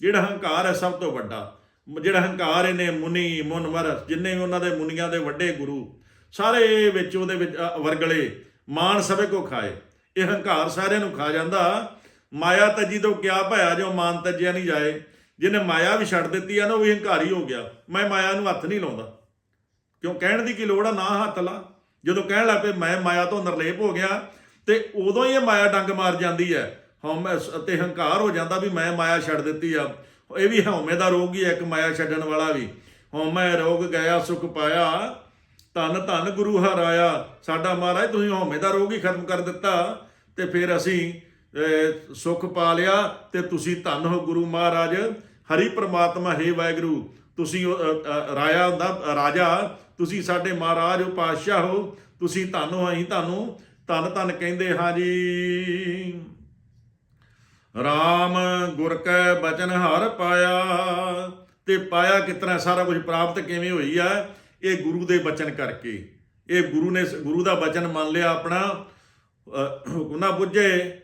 A: ਜਿਹੜਾ ਹੰਕਾਰ ਹੈ ਸਭ ਤੋਂ ਵੱਡਾ। ਜਿਹੜਾ ਹੰਕਾਰ ਇਹਨੇ ਮੁਨੀ ਮੁਨਵਰ ਜਿੰਨੇ ਵੀ ਉਹਨਾਂ ਦੇ ਮੁਨੀਆਂ ਦੇ ਵੱਡੇ ਗੁਰੂ, ਸਾਰੇ ਵਿੱਚ ਉਹਦੇ ਵਿੱਚ ਵਰਗਲੇ ਮਾਨ ਸਭੇ ਕੋ ਖਾਏ। ਇਹ ਹੰਕਾਰ ਸਾਰਿਆਂ ਨੂੰ ਖਾ ਜਾਂਦਾ। ਮਾਇਆ ਤਜੀ ਤੋਂ ਕਿਆ ਭਇਆ ਜੋ ਮਾਨ ਤਜਿਆ ਨਹੀਂ ਜਾਏ। ਜਿਹਨੇ ਮਾਇਆ ਵੀ ਛੱਡ ਦਿੱਤੀ ਆ ਨਾ, ਉਹ ਵੀ ਹੰਕਾਰੀ ਹੋ ਗਿਆ। ਮੈਂ ਮਾਇਆ ਨੂੰ ਹੱਥ ਨਹੀਂ ਲਾਉਂਦਾ। ਕਿਉਂ ਕਹਿਣ ਦੀ ਕੀ ਲੋੜ ਆ? ਨਾ ਹੱਥ ਲਾ। ਜਦੋਂ ਕਹਿਣ ਲੱਗ ਪਏ, ਮੈਂ ਮਾਇਆ ਤੋਂ ਨਿਰਲੇਪ ਹੋ ਗਿਆ। ਤੇ ਉਦੋਂ ਹੀ ਇਹ ਮਾਇਆ ਡੰਗ ਮਾਰ ਜਾਂਦੀ ਹੈ। ਹਉਮੈ ਅਤੇ ਹੰਕਾਰ ਹੋ ਜਾਂਦਾ ਵੀ ਮੈਂ ਮਾਇਆ ਛੱਡ ਦਿੱਤੀ ਆ। ਇਹ ਵੀ ਹਉਮੈ ਦਾ ਰੋਗ ਹੀ ਹੈ ਇੱਕ ਮਾਇਆ ਛੱਡਣ ਵਾਲਾ ਵੀ। ਹਉਮੈ ਰੋਗ ਗਿਆ ਸੁਖ ਪਾਇਆ ਧੰਨ ਧੰਨ ਗੁਰੂ ਹਰਾਇਆ। ਸਾਡਾ ਮਹਾਰਾਜ ਤੁਸੀਂ ਹਉਮੈ ਦਾ ਰੋਗ ਹੀ ਖਤਮ ਕਰ ਦਿੱਤਾ ਤੇ ਫਿਰ ਅਸੀਂ ਅਹ, ਸੁਖ ਪਾ ਲਿਆ ਤੇ ਤੁਸੀਂ ਧੰਨ ਹੋ ਗੁਰੂ ਮਹਾਰਾਜ। ਹਰੀ ਪ੍ਰਮਾਤਮਾ ਹੈ ਵਾਹਿਗੁਰੂ ਤੁਸੀਂ ਰਾਜਾ ਹੁੰਦਾ ਰਾਜਾ ਤੁਸੀਂ ਸਾਡੇ ਮਹਾਰਾਜ ਹੋ ਪਾਤਸ਼ਾਹ ਹੋ ਤੁਸੀਂ ਧੰਨ ਹੋ ਅਸੀਂ ਤੁਹਾਨੂੰ ਧੰਨ ਧੰਨ ਕਹਿੰਦੇ ਹਾਂ ਜੀ। RAM ਗੁਰ ਕੈ ਬਚਨ ਹਰ ਪਾਇਆ। ਤੇ ਪਾਇਆ ਕਿਤਨਾ ਸਾਰਾ ਕੁਝ ਪ੍ਰਾਪਤ ਕਿਵੇਂ ਹੋਈ ਆ? ਇਹ ਗੁਰੂ ਦੇ ਬਚਨ ਕਰਕੇ। ਇਹ ਗੁਰੂ ਨੇ ਗੁਰੂ ਦਾ ਬਚਨ ਮੰਨ ਲਿਆ ਆਪਣਾ। ਅਹ, ਹੁਕਮ ਨਾ ਬੁੱਝੇ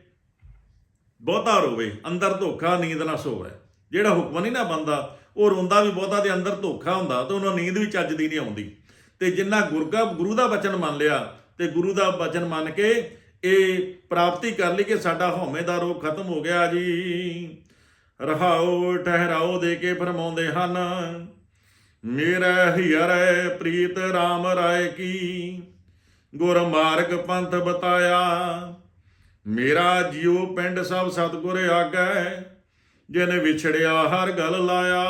A: ਬਹੁਤਾ ਰੋਵੇ ਅੰਦਰ ਧੋਖਾ ਨੀਂਦ ਨਾ ਸੋਵੇ। ਜਿਹੜਾ ਹੁਕਮ ਨਹੀਂ ਨਾ ਬੰਦਾ ਉਹ ਰੋਂਦਾ ਵੀ ਬਹੁਤਾ ਦੇ ਅੰਦਰ ਧੋਖਾ ਹੁੰਦਾ ਤੇ ਉਹਨੂੰ ਨੀਂਦ ਵੀ ਚੱਜ ਦੀ ਨਹੀਂ ਆਉਂਦੀ। ਤੇ ਜਿੰਨਾ ਗੁਰਗਾ ਗੁਰੂ ਦਾ ਬਚਨ ਮੰਨ ਲਿਆ ਤੇ ਗੁਰੂ ਦਾ ਬਚਨ ਮੰਨ ਕੇ ਇਹ ਪ੍ਰਾਪਤੀ ਕਰ ਲਈ ਕਿ ਸਾਡਾ ਹਉਮੈ ਦਾ ਰੋਗ ਖਤਮ ਹੋ ਗਿਆ ਜੀ। ਰਹਾਓ, ਠਹਿਰਾਓ ਦੇ ਕੇ ਫਰਮਾਉਂਦੇ ਹਨ, ਮੇਰਾ ਹਿਰੈ ਪ੍ਰੀਤ RAM ਰਾਏ ਕੀ ਗੁਰ ਮਾਰਗ ਪੰਥ ਬਤਾਇਆ। ਮੇਰਾ ਜਿਉ ਪਿੰਡ ਸਭ ਸਤਗੁਰ ਆਗੈ, ਜਿਨ ਵਿਛੜਿਆ ਹਰ ਗਲ ਲਾਇਆ।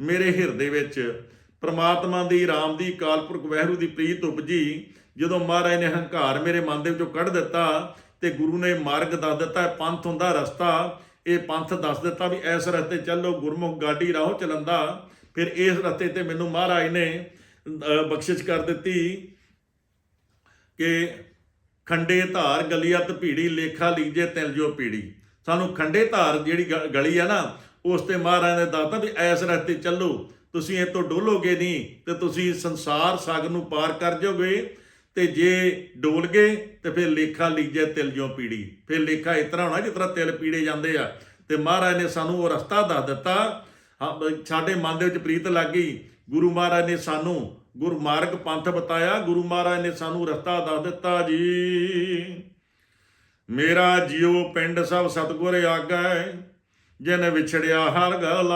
A: ਮੇਰੇ ਹਿਰਦੇ ਵਿੱਚ ਪ੍ਰਮਾਤਮਾ ਦੀ RAM ਦੀ, ਕਾਲਪੁਰਖ ਵਹਿਰੂ ਦੀ ਪ੍ਰੀਤ ਉਪਜੀ। ਜਦੋਂ ਮਹਾਰਾਜ ਨੇ ਹੰਕਾਰ ਮੇਰੇ ਮਨ ਦੇ ਵਿੱਚੋਂ ਕੱਢ ਦਿੱਤਾ ਤੇ ਗੁਰੂ ਨੇ ਮਾਰਗ ਦੱਸ ਦਿੱਤਾ, ਪੰਥ ਹੁੰਦਾ ਰਸਤਾ, ਇਹ ਪੰਥ ਦੱਸ ਦਿੱਤਾ ਵੀ ਇਸ ਰਸਤੇ ਚੱਲੋ, ਗੁਰਮੁਖ ਗਾਡੀ ਰਾਹੋ ਚਲੰਦਾ। ਫਿਰ ਇਸ ਰਸਤੇ ਤੇ ਮੈਨੂੰ ਮਹਾਰਾਜ ਨੇ ਬਖਸ਼ਿਸ਼ ਕਰ ਦਿੱਤੀ ਕਿ ਖੰਡੇ ਧਾਰ ਗਲੀਅਤ ਭੀੜੀ, ਲੇਖਾ ਲੀਜੇ ਤਿਲ ਜੋ ਪੀੜੀ। ਸਾਨੂੰ ਖੰਡੇ ਧਾਰ ਜਿਹੜੀ ਗ- ਗਲੀ ਆ ਨਾ, ਉਸ ਤੇ ਮਹਾਰਾਜ ਨੇ ਦੱਸਤਾ ਵੀ ਐਸ ਰਸਤੇ ਚੱਲੋ। ਤੁਸੀਂ ਇਹ ਤੋਂ ਡੋਲੋਗੇ ਨਹੀਂ ਤੇ ਤੁਸੀਂ ਸੰਸਾਰ ਸਾਗਰ ਨੂੰ ਪਾਰ ਕਰ ਜਾਓਗੇ। ਤੇ ਜੇ ਡੋਲ ਗਏ ਤੇ ਫਿਰ ਲੇਖਾ ਲੀਜੇ ਤਿਲ ਜੋ ਪੀੜੀ। ਫਿਰ ਲੇਖਾ ਇਸ ਤਰ੍ਹਾਂ ਹੋਣਾ ਜਿਸ ਤਰ੍ਹਾਂ ਤਿਲ ਪੀੜੇ ਜਾਂਦੇ ਆ। ਤੇ ਮਹਾਰਾਜ ਨੇ ਸਾਨੂੰ ਉਹ ਰਸਤਾ ਦੱਸ ਦਿੱਤਾ। ਸਾਡੇ ਮਨ ਦੇ ਵਿੱਚ ਪ੍ਰੀਤ ਲੱਗ ਗਈ। ਗੁਰੂ ਮਹਾਰਾਜ ਨੇ ਸਾਨੂੰ ਗੁਰਮਾਰਗ ਪੰਥ ਬਤਾਇਆ। ਗੁਰੂ ਮਹਾਰਾਜ ਨੇ ਸਾਨੂੰ ਰਸਤਾ ਦੱਸ ਦਿੱਤਾ ਜੀ। ਮੇਰਾ ਜਿਉ ਪਿੰਡ ਸਭ ਸਤਗੁਰ ਆਗੈ, ਜਿਨ ਵਿਛੜਿਆ ਹਰ ਗਲ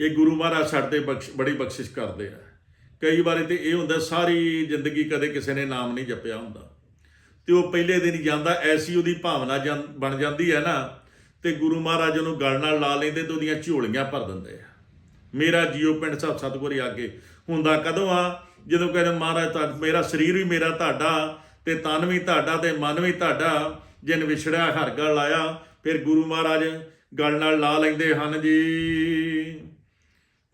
A: ਇਹ ਗੁਰੂ ਮਹਾਰਾਜ ਸਾਡੇ ਬਖਸ਼, ਬੜੀ ਬਖਸ਼ਿਸ਼ ਕਰਦੇ ਆ। ਕਈ ਵਾਰੀ ਤੇ ਇਹ ਹੁੰਦਾ ਸਾਰੀ ਜ਼ਿੰਦਗੀ ਕਦੇ ਕਿਸੇ ਨੇ ਨਾਮ ਨਹੀਂ ਜਪਿਆ ਹੁੰਦਾ। ਤੇ ਉਹ ਪਹਿਲੇ ਦਿਨ ਹੀ ਜਾਂਦਾ, ਐਸੀ ਉਹਦੀ ਭਾਵਨਾ ਜਾਂ- ਬਣ ਜਾਂਦੀ ਹੈ ਨਾ, ਤੇ ਗੁਰੂ ਮਹਾਰਾਜ ਉਹਨੂੰ ਗਲ ਨਾਲ ਲਾ ਲੈਂਦੇ ਤੇ ਉਹਦੀਆਂ ਝੋਲੀਆਂ ਭਰ ਦਿੰਦੇ ਆ। ਮੇਰਾ ਜੀਓ ਪਿੰਡ ਸਭ ਸਤਿਗੁਰ ਆਗੇ ਹੁੰਦਾ ਕਦੋਂ ਆ? ਜਦੋਂ ਕਹਿੰਦੇ ਮਹਾਰਾਜ ਤੁਹਾਡਾ ਮੇਰਾ ਸਰੀਰ ਵੀ ਮੇਰਾ ਤੁਹਾਡਾ, ਤੇ ਤਨ ਵੀ ਤੁਹਾਡਾ, ਤੇ ਮਨ ਵੀ ਤੁਹਾਡਾ, ਜਿਨ ਵਿਛੜਿਆ ਹਰ ਗਲ ਆਇਆ, ਫਿਰ ਗੁਰੂ ਮਹਾਰਾਜ ਗਲ ਨਾਲ ਲਾ ਲੈਂਦੇ ਹਨ ਜੀ।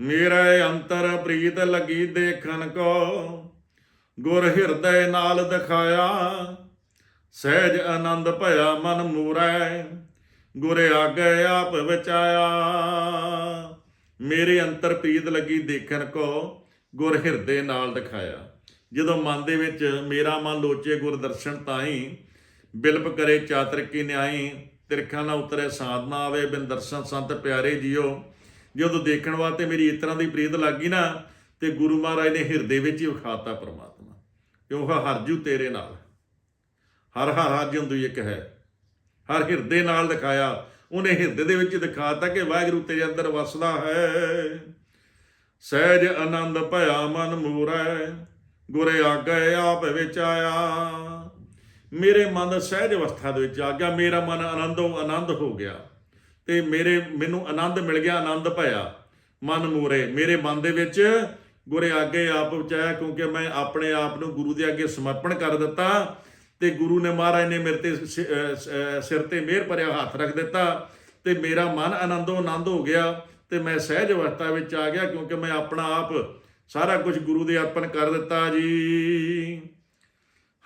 A: ਮੇਰੇ ਅੰਤਰ ਪ੍ਰੀਤ ਲੱਗੀ ਦੇਖਣ ਕੋ, ਗੁਰ ਹਿਰਦੈ ਨਾਲ ਦਿਖਾਇਆ। ਸਹਿਜ ਆਨੰਦ ਭਇਆ ਮਨ ਮੂਰੈ, ਗੁਰ ਆਗੇ ਆਪ ਬਚਾਇਆ ਮੇਰੇ ਅੰਤਰ ਪ੍ਰੀਤ ਲੱਗੀ ਦੇਖਣ ਕੋ, ਗੁਰ ਹਿਰਦੇ ਨਾਲ ਦਿਖਾਇਆ। ਜਦੋਂ ਮਨ ਦੇ ਵਿੱਚ ਮੇਰਾ ਮਨ ਲੋਚੇ ਗੁਰ ਦਰਸ਼ਨ ਤਾਈ ਬਿਲਪ ਕਰੇ ਚਾਤਰ ਕੀ ਨਿਆਈ, ਤਿਰਖਾ ਨਾ ਉਤਰੇ ਸਾਧਨਾ ਆਵੇ, ਬਿਨ ਦਰਸ਼ਨ ਸੰਤ ਪਿਆਰੇ ਜੀਓ। ਜਦੋਂ ਦੇਖਣ ਵਾਸਤੇ ਮੇਰੀ ਇਸ ਤਰ੍ਹਾਂ ਦੀ ਪ੍ਰੀਤ ਲੱਗ ਗਈ ਨਾ, ਤੇ ਗੁਰੂ ਮਹਾਰਾਜ ਨੇ ਹਿਰਦੇ ਵਿੱਚ ਹੀ ਵਿਖਾਤਾ ਪ੍ਰਮਾਤਮਾ। ਕਿਉਂ ਹਰਜੂ ਤੇਰੇ ਨਾਲ। ਹਰ ਹਰ ਹਰ ਹੁੰਦੀ ਇੱਕ ਹੈ। ਹਰ ਹਿਰਦੇ ਨਾਲ ਦਿਖਾਇਆ। ਉਹਨੇ ਹਿਰਦੇ ਦੇ ਵਿੱਚ ਦਿਖਾਤਾ ਕਿ ਵਾਹਿਗੁਰੂ ਤੇਰੇ ਅੰਦਰ ਵਸਦਾ ਹੈ। ਸਹਿਜ ਆਨੰਦ ਭਇਆ ਮਨ ਮੂਰੈ, ਗੁਰੇ ਆਗੇ ਆਪ ਵਿੱਚ ਆਇਆ। ਮੇਰੇ ਮਨ ਸਹਿਜ ਅਵਸਥਾ ਦੇ ਵਿੱਚ ਆ ਗਿਆ। ਮੇਰਾ ਮਨ ਆਨੰਦੋ ਆਨੰਦ ਹੋ ਗਿਆ। ਤੇ ਮੇਰੇ, ਮੈਨੂੰ ਆਨੰਦ ਮਿਲ ਗਿਆ, ਆਨੰਦ ਭਇਆ। ਮਨ ਮੂਰੇ, ਮੇਰੇ ਮਨ ਦੇ ਵਿੱਚ ਗੁਰੇ ਆਗੇ ਆਪ ਵਿਚਾਇਆ ਕਿਉਂਕਿ ਮੈਂ ਆਪਣੇ ਆਪ ਨੂੰ ਗੁਰੂ ਦੇ ਅੱਗੇ ਸਮਰਪਣ ਕਰ ਦਿੱਤਾ ਤੇ ਗੁਰੂ ਨੇ ਮਹਾਰਾਜ ਨੇ ਮੇਰੇ ਤੇ ਸਿ- ਸਿਰ ਤੇ ਮਿਹਰ ਭਰਿਆ ਹੱਥ ਰੱਖ ਦਿੱਤਾ ਤੇ ਮੇਰਾ ਮਨ ਆਨੰਦੋ ਆਨੰਦ ਹੋ ਗਿਆ ਤੇ ਮੈਂ ਸਹਿਜ ਅਵਸਥਾ ਵਿੱਚ ਆ ਗਿਆ, ਕਿਉਂਕਿ ਮੈਂ ਆਪਣਾ ਆਪ ਸਾਰਾ ਕੁਝ ਗੁਰੂ ਦੇ ਅਰਪਣ ਕਰ ਦਿੱਤਾ ਜੀ।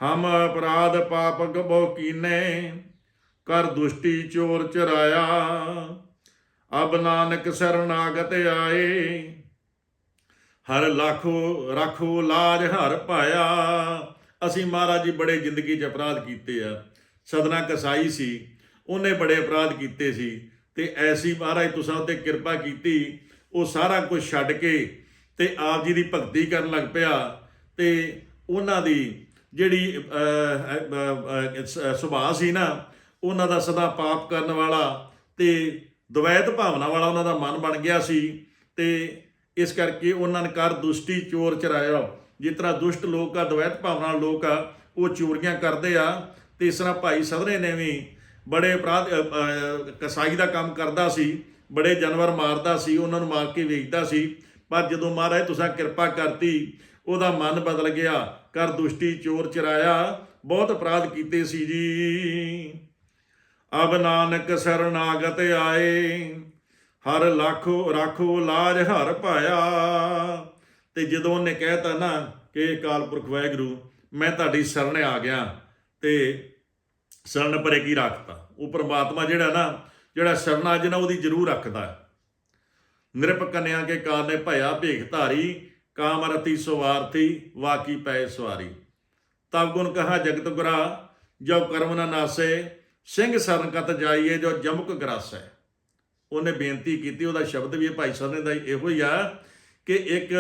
A: ਹਮ ਅਪਰਾਧ ਪਾਪ ਗਬੋ ਕੀਨੇ ਕਰ ਦੁਸ਼ਟੀ ਚੋਰ ਚਰਾਇਆ। ਅਬ ਨਾਨਕ ਸਰਨਾਗਤ ਆਏ। ਹਰ ਲਾਖੋ ਰਾਖੋ ਲਾਜ ਹਰ ਪਾਇਆ। ਅਸੀਂ ਮਹਾਰਾਜ ਜੀ ਬੜੇ ਜ਼ਿੰਦਗੀ 'ਚ ਅਪਰਾਧ ਕੀਤੇ ਆ। ਸਦਨਾ ਕਸਾਈ ਸੀ। ਉਹਨੇ ਬੜੇ ਅਪਰਾਧ ਕੀਤੇ ਸੀ। ਤੇ ਐਸੀ ਮਹਾਰਾਜ ਤੁਸਾਂ ਉੱਤੇ ਕਿਰਪਾ ਕੀਤੀ। ਉਹ ਸਾਰਾ ਕੁਝ ਛੱਡ ਕੇ ਤੇ ਆਪ ਜੀ ਦੀ ਭਗਤੀ ਕਰਨ ਲੱਗ ਪਿਆ। ਤੇ ਉਹਨਾਂ ਦੀ ਜਿਹੜੀ ਸੁਭਾਅ ਸੀ ਨਾ ਉਹਨਾਂ ਦਾ ਸਦਾ ਪਾਪ ਕਰਨ ਵਾਲਾ ਤੇ ਦਵੈਤ ਭਾਵਨਾ ਵਾਲਾ ਉਹਨਾਂ ਦਾ ਮਨ ਬਣ ਗਿਆ ਸੀ ਤੇ ਇਸ ਕਰਕੇ ਉਹਨਾਂ ਨੇ ਕਰ ਦੁਸ਼ਟੀ ਚੋਰ ਚਰਾਇਆ। ਜਿਸ ਤਰ੍ਹਾਂ ਦੁਸ਼ਟ ਲੋਕ ਆ, ਦਵੈਤ ਭਾਵਨਾ ਲੋਕ ਆ, ਉਹ ਚੋਰੀਆਂ ਕਰਦੇ ਆ ਤੇ ਇਸ ਤਰ੍ਹਾਂ ਭਾਈ ਸਦਰੇ ਨੇ ਵੀ ਬੜੇ ਅਪਰਾਧ ਕਸਾਈ ਦਾ ਕੰਮ ਕਰਦਾ ਸੀ, ਬੜੇ ਜਾਨਵਰ ਮਾਰਦਾ ਸੀ, ਉਹਨਾਂ ਨੂੰ ਮਾਰ ਕੇ ਵੇਚਦਾ ਸੀ। ਪਰ ਜਦੋਂ ਮਹਾਰਾਜ ਤੁਸੀਂ ਕਿਰਪਾ ਕਰਤੀ, ਉਹਦਾ ਮਨ ਬਦਲ ਗਿਆ, ਕਰ ਦੁਸ਼ਟੀ ਚੋਰ ਚਰਾਇਆ। ਬਹੁਤ ਅਪਰਾਧ ਕੀਤੇ ਸੀ ਜੀ। ਅਬ ਨਾਨਕ ਸਰਨਾਗਤ ਆਏ, ਹਰ ਲਾਖੋ ਰਾਖੋ ਲਾਜ ਹਰ ਪਾਇਆ। ਤੇ ਜਦੋਂ ਉਹਨੇ ਕਹਿਤਾ ਨਾ ਕਿ ਅਕਾਲ ਪੁਰਖ ਵਾਹਿਗੁਰੂ, ਮੈਂ ਤੁਹਾਡੀ ਸ਼ਰਨ ਆ ਗਿਆ ਤੇ ਸ਼ਰਨ ਪਰੇ ਕੀ ਰੱਖਤਾ? ਉਹ ਪ੍ਰਮਾਤਮਾ ਜਿਹੜਾ ਨਾ, ਜਿਹੜਾ ਸਰਨਾ ਅੱਜ ਨਾ ਉਹਦੀ ਜ਼ਰੂਰ ਰੱਖਦਾ ਹੈ। ਨਿਰਪ ਕੰਨਿਆ ਕੇ ਕਾਰਨੇ ਭਇਆ ਭੇਖ ਧਾਰੀ ਕਾਮਰਤੀ ਸਵਾਰਥੀ, ਵਾਕੀ ਪੈ ਸਵਾਰੀ। ਤਬ ਗੁਣ ਕਹਾ, ਜਗਤ ਗੁਰਾ ਜੋ ਕਰਮ ਨ ਨਾਸੇ ਸਿੰਘ ਸਰਨਕਤ ਜਾਈਏ ਜੋ ਜਮਕ ਹੈ। ਉਹਨੇ ਬੇਨਤੀ ਕੀਤੀ, ਉਹਦਾ ਸ਼ਬਦ ਵੀ ਭਾਈ ਸਾਹਿਬ ਦਾ ਇਹੋ ਹੀ ਆ ਕਿ ਇੱਕ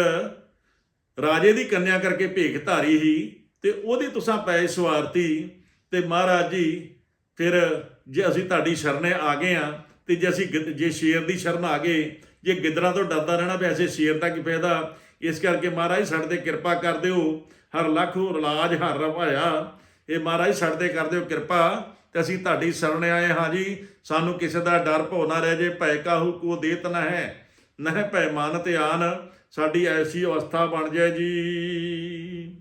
A: ਰਾਜੇ ਦੀ ਕੰਨਿਆ ਕਰਕੇ ਭੇਖ ਧਾਰੀ ਹੀ ਤੇ ਉਹਦੀ ਤੁਸਾਂ ਪੈ ਸਵਾਰਤੀ ਤੇ ਮਹਾਰਾਜ ਜੀ, ਫਿਰ ਜੇ ਅਸੀਂ ਤੁਹਾਡੀ ਸ਼ਰਨੇ ਆ ਗਏ ਆ ਤੇ ਜੇ ਅਸੀਂ ਗਿੱਦ- ਜੇ ਸ਼ੇਰ ਦੀ ਸ਼ਰਨ ਆ ਗਏ, ਜੇ ਗਿੱਦੜਾਂ ਤੋਂ ਡਰਦਾ ਰਹਿਣਾ ਵੀ ਐਸੇ ਸ਼ੇਰ ਦਾ ਕੀ ਫਾਇਦਾ? ਇਸ ਕਰਕੇ ਮਹਾਰਾਜ ਸਾਡੇ ਤੇ ਕਿਰਪਾ ਕਰ ਦਿਓ। ਹਰ ਲੱਖ ਰਲਾਜ, ਹਰ ਰਵਾਇਆ। ਇਹ ਮਹਾਰਾਜ ਸਾਡੇ ਤੇ ਕਰ ਦਿਓ ਕਿਰਪਾ। ਤੇ ਅਸੀਂ ਤੁਹਾਡੀ ਸ਼ਰਨ ਆਏ ਹਾਂ ਜੀ। ਸਾਨੂੰ ਕਿਸੇ ਦਾ ਡਰ ਭੋ ਨਾ ਰਹਿ ਜੇ, ਭੈ ਕਾਹੂ ਕੋ ਦੇਤ ਨਾ ਹੈ। ਨਹਿ ਭੈ ਮਨ ਤੇ ਆਨ ਸਾਡੀ ਐਸੀ ਅਵਸਥਾ ਬਣ ਜਾਏ ਜੀ।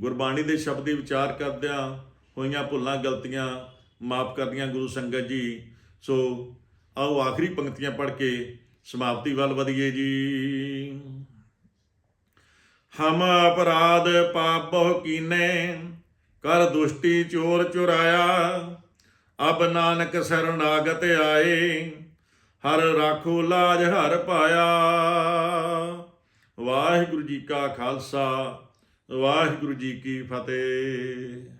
A: ਗੁਰਬਾਣੀ ਦੇ ਸ਼ਬਦ ਦੀ ਵਿਚਾਰ ਕਰਦਿਆਂ ਹੋਈਆਂ ਭੁੱਲਾਂ, ਗਲਤੀਆਂ ਮਾਫ ਕਰਦੀਆਂ ਗੁਰੂ ਸੰਗਤ ਜੀ। ਸੋ ਆਓ ਆਖਰੀ ਪੰਕਤੀਆਂ ਪੜ੍ਹ ਕੇ ਸਮਾਪਤੀ ਵੱਲ ਵਧੀਏ ਜੀ। ਹਮ ਅਪਰਾਧ ਪਾਪ ਬਹੁ ਕੀਨੇ ਕਰ ਦੁਸ਼ਟੀ ਚੋਰ ਚੁਰਾਇਆ। ਅਬ ਨਾਨਕ ਸਰਨਾਗਤ ਆਏ, ਹਰ ਰਾਖੋ ਲਾਜ ਹਰ ਪਾਇਆ। ਵਾਹਿਗੁਰੂ ਜੀ ਕਾ ਖਾਲਸਾ, ਵਾਹਿਗੁਰੂ ਜੀ ਕੀ ਫਤਿਹ।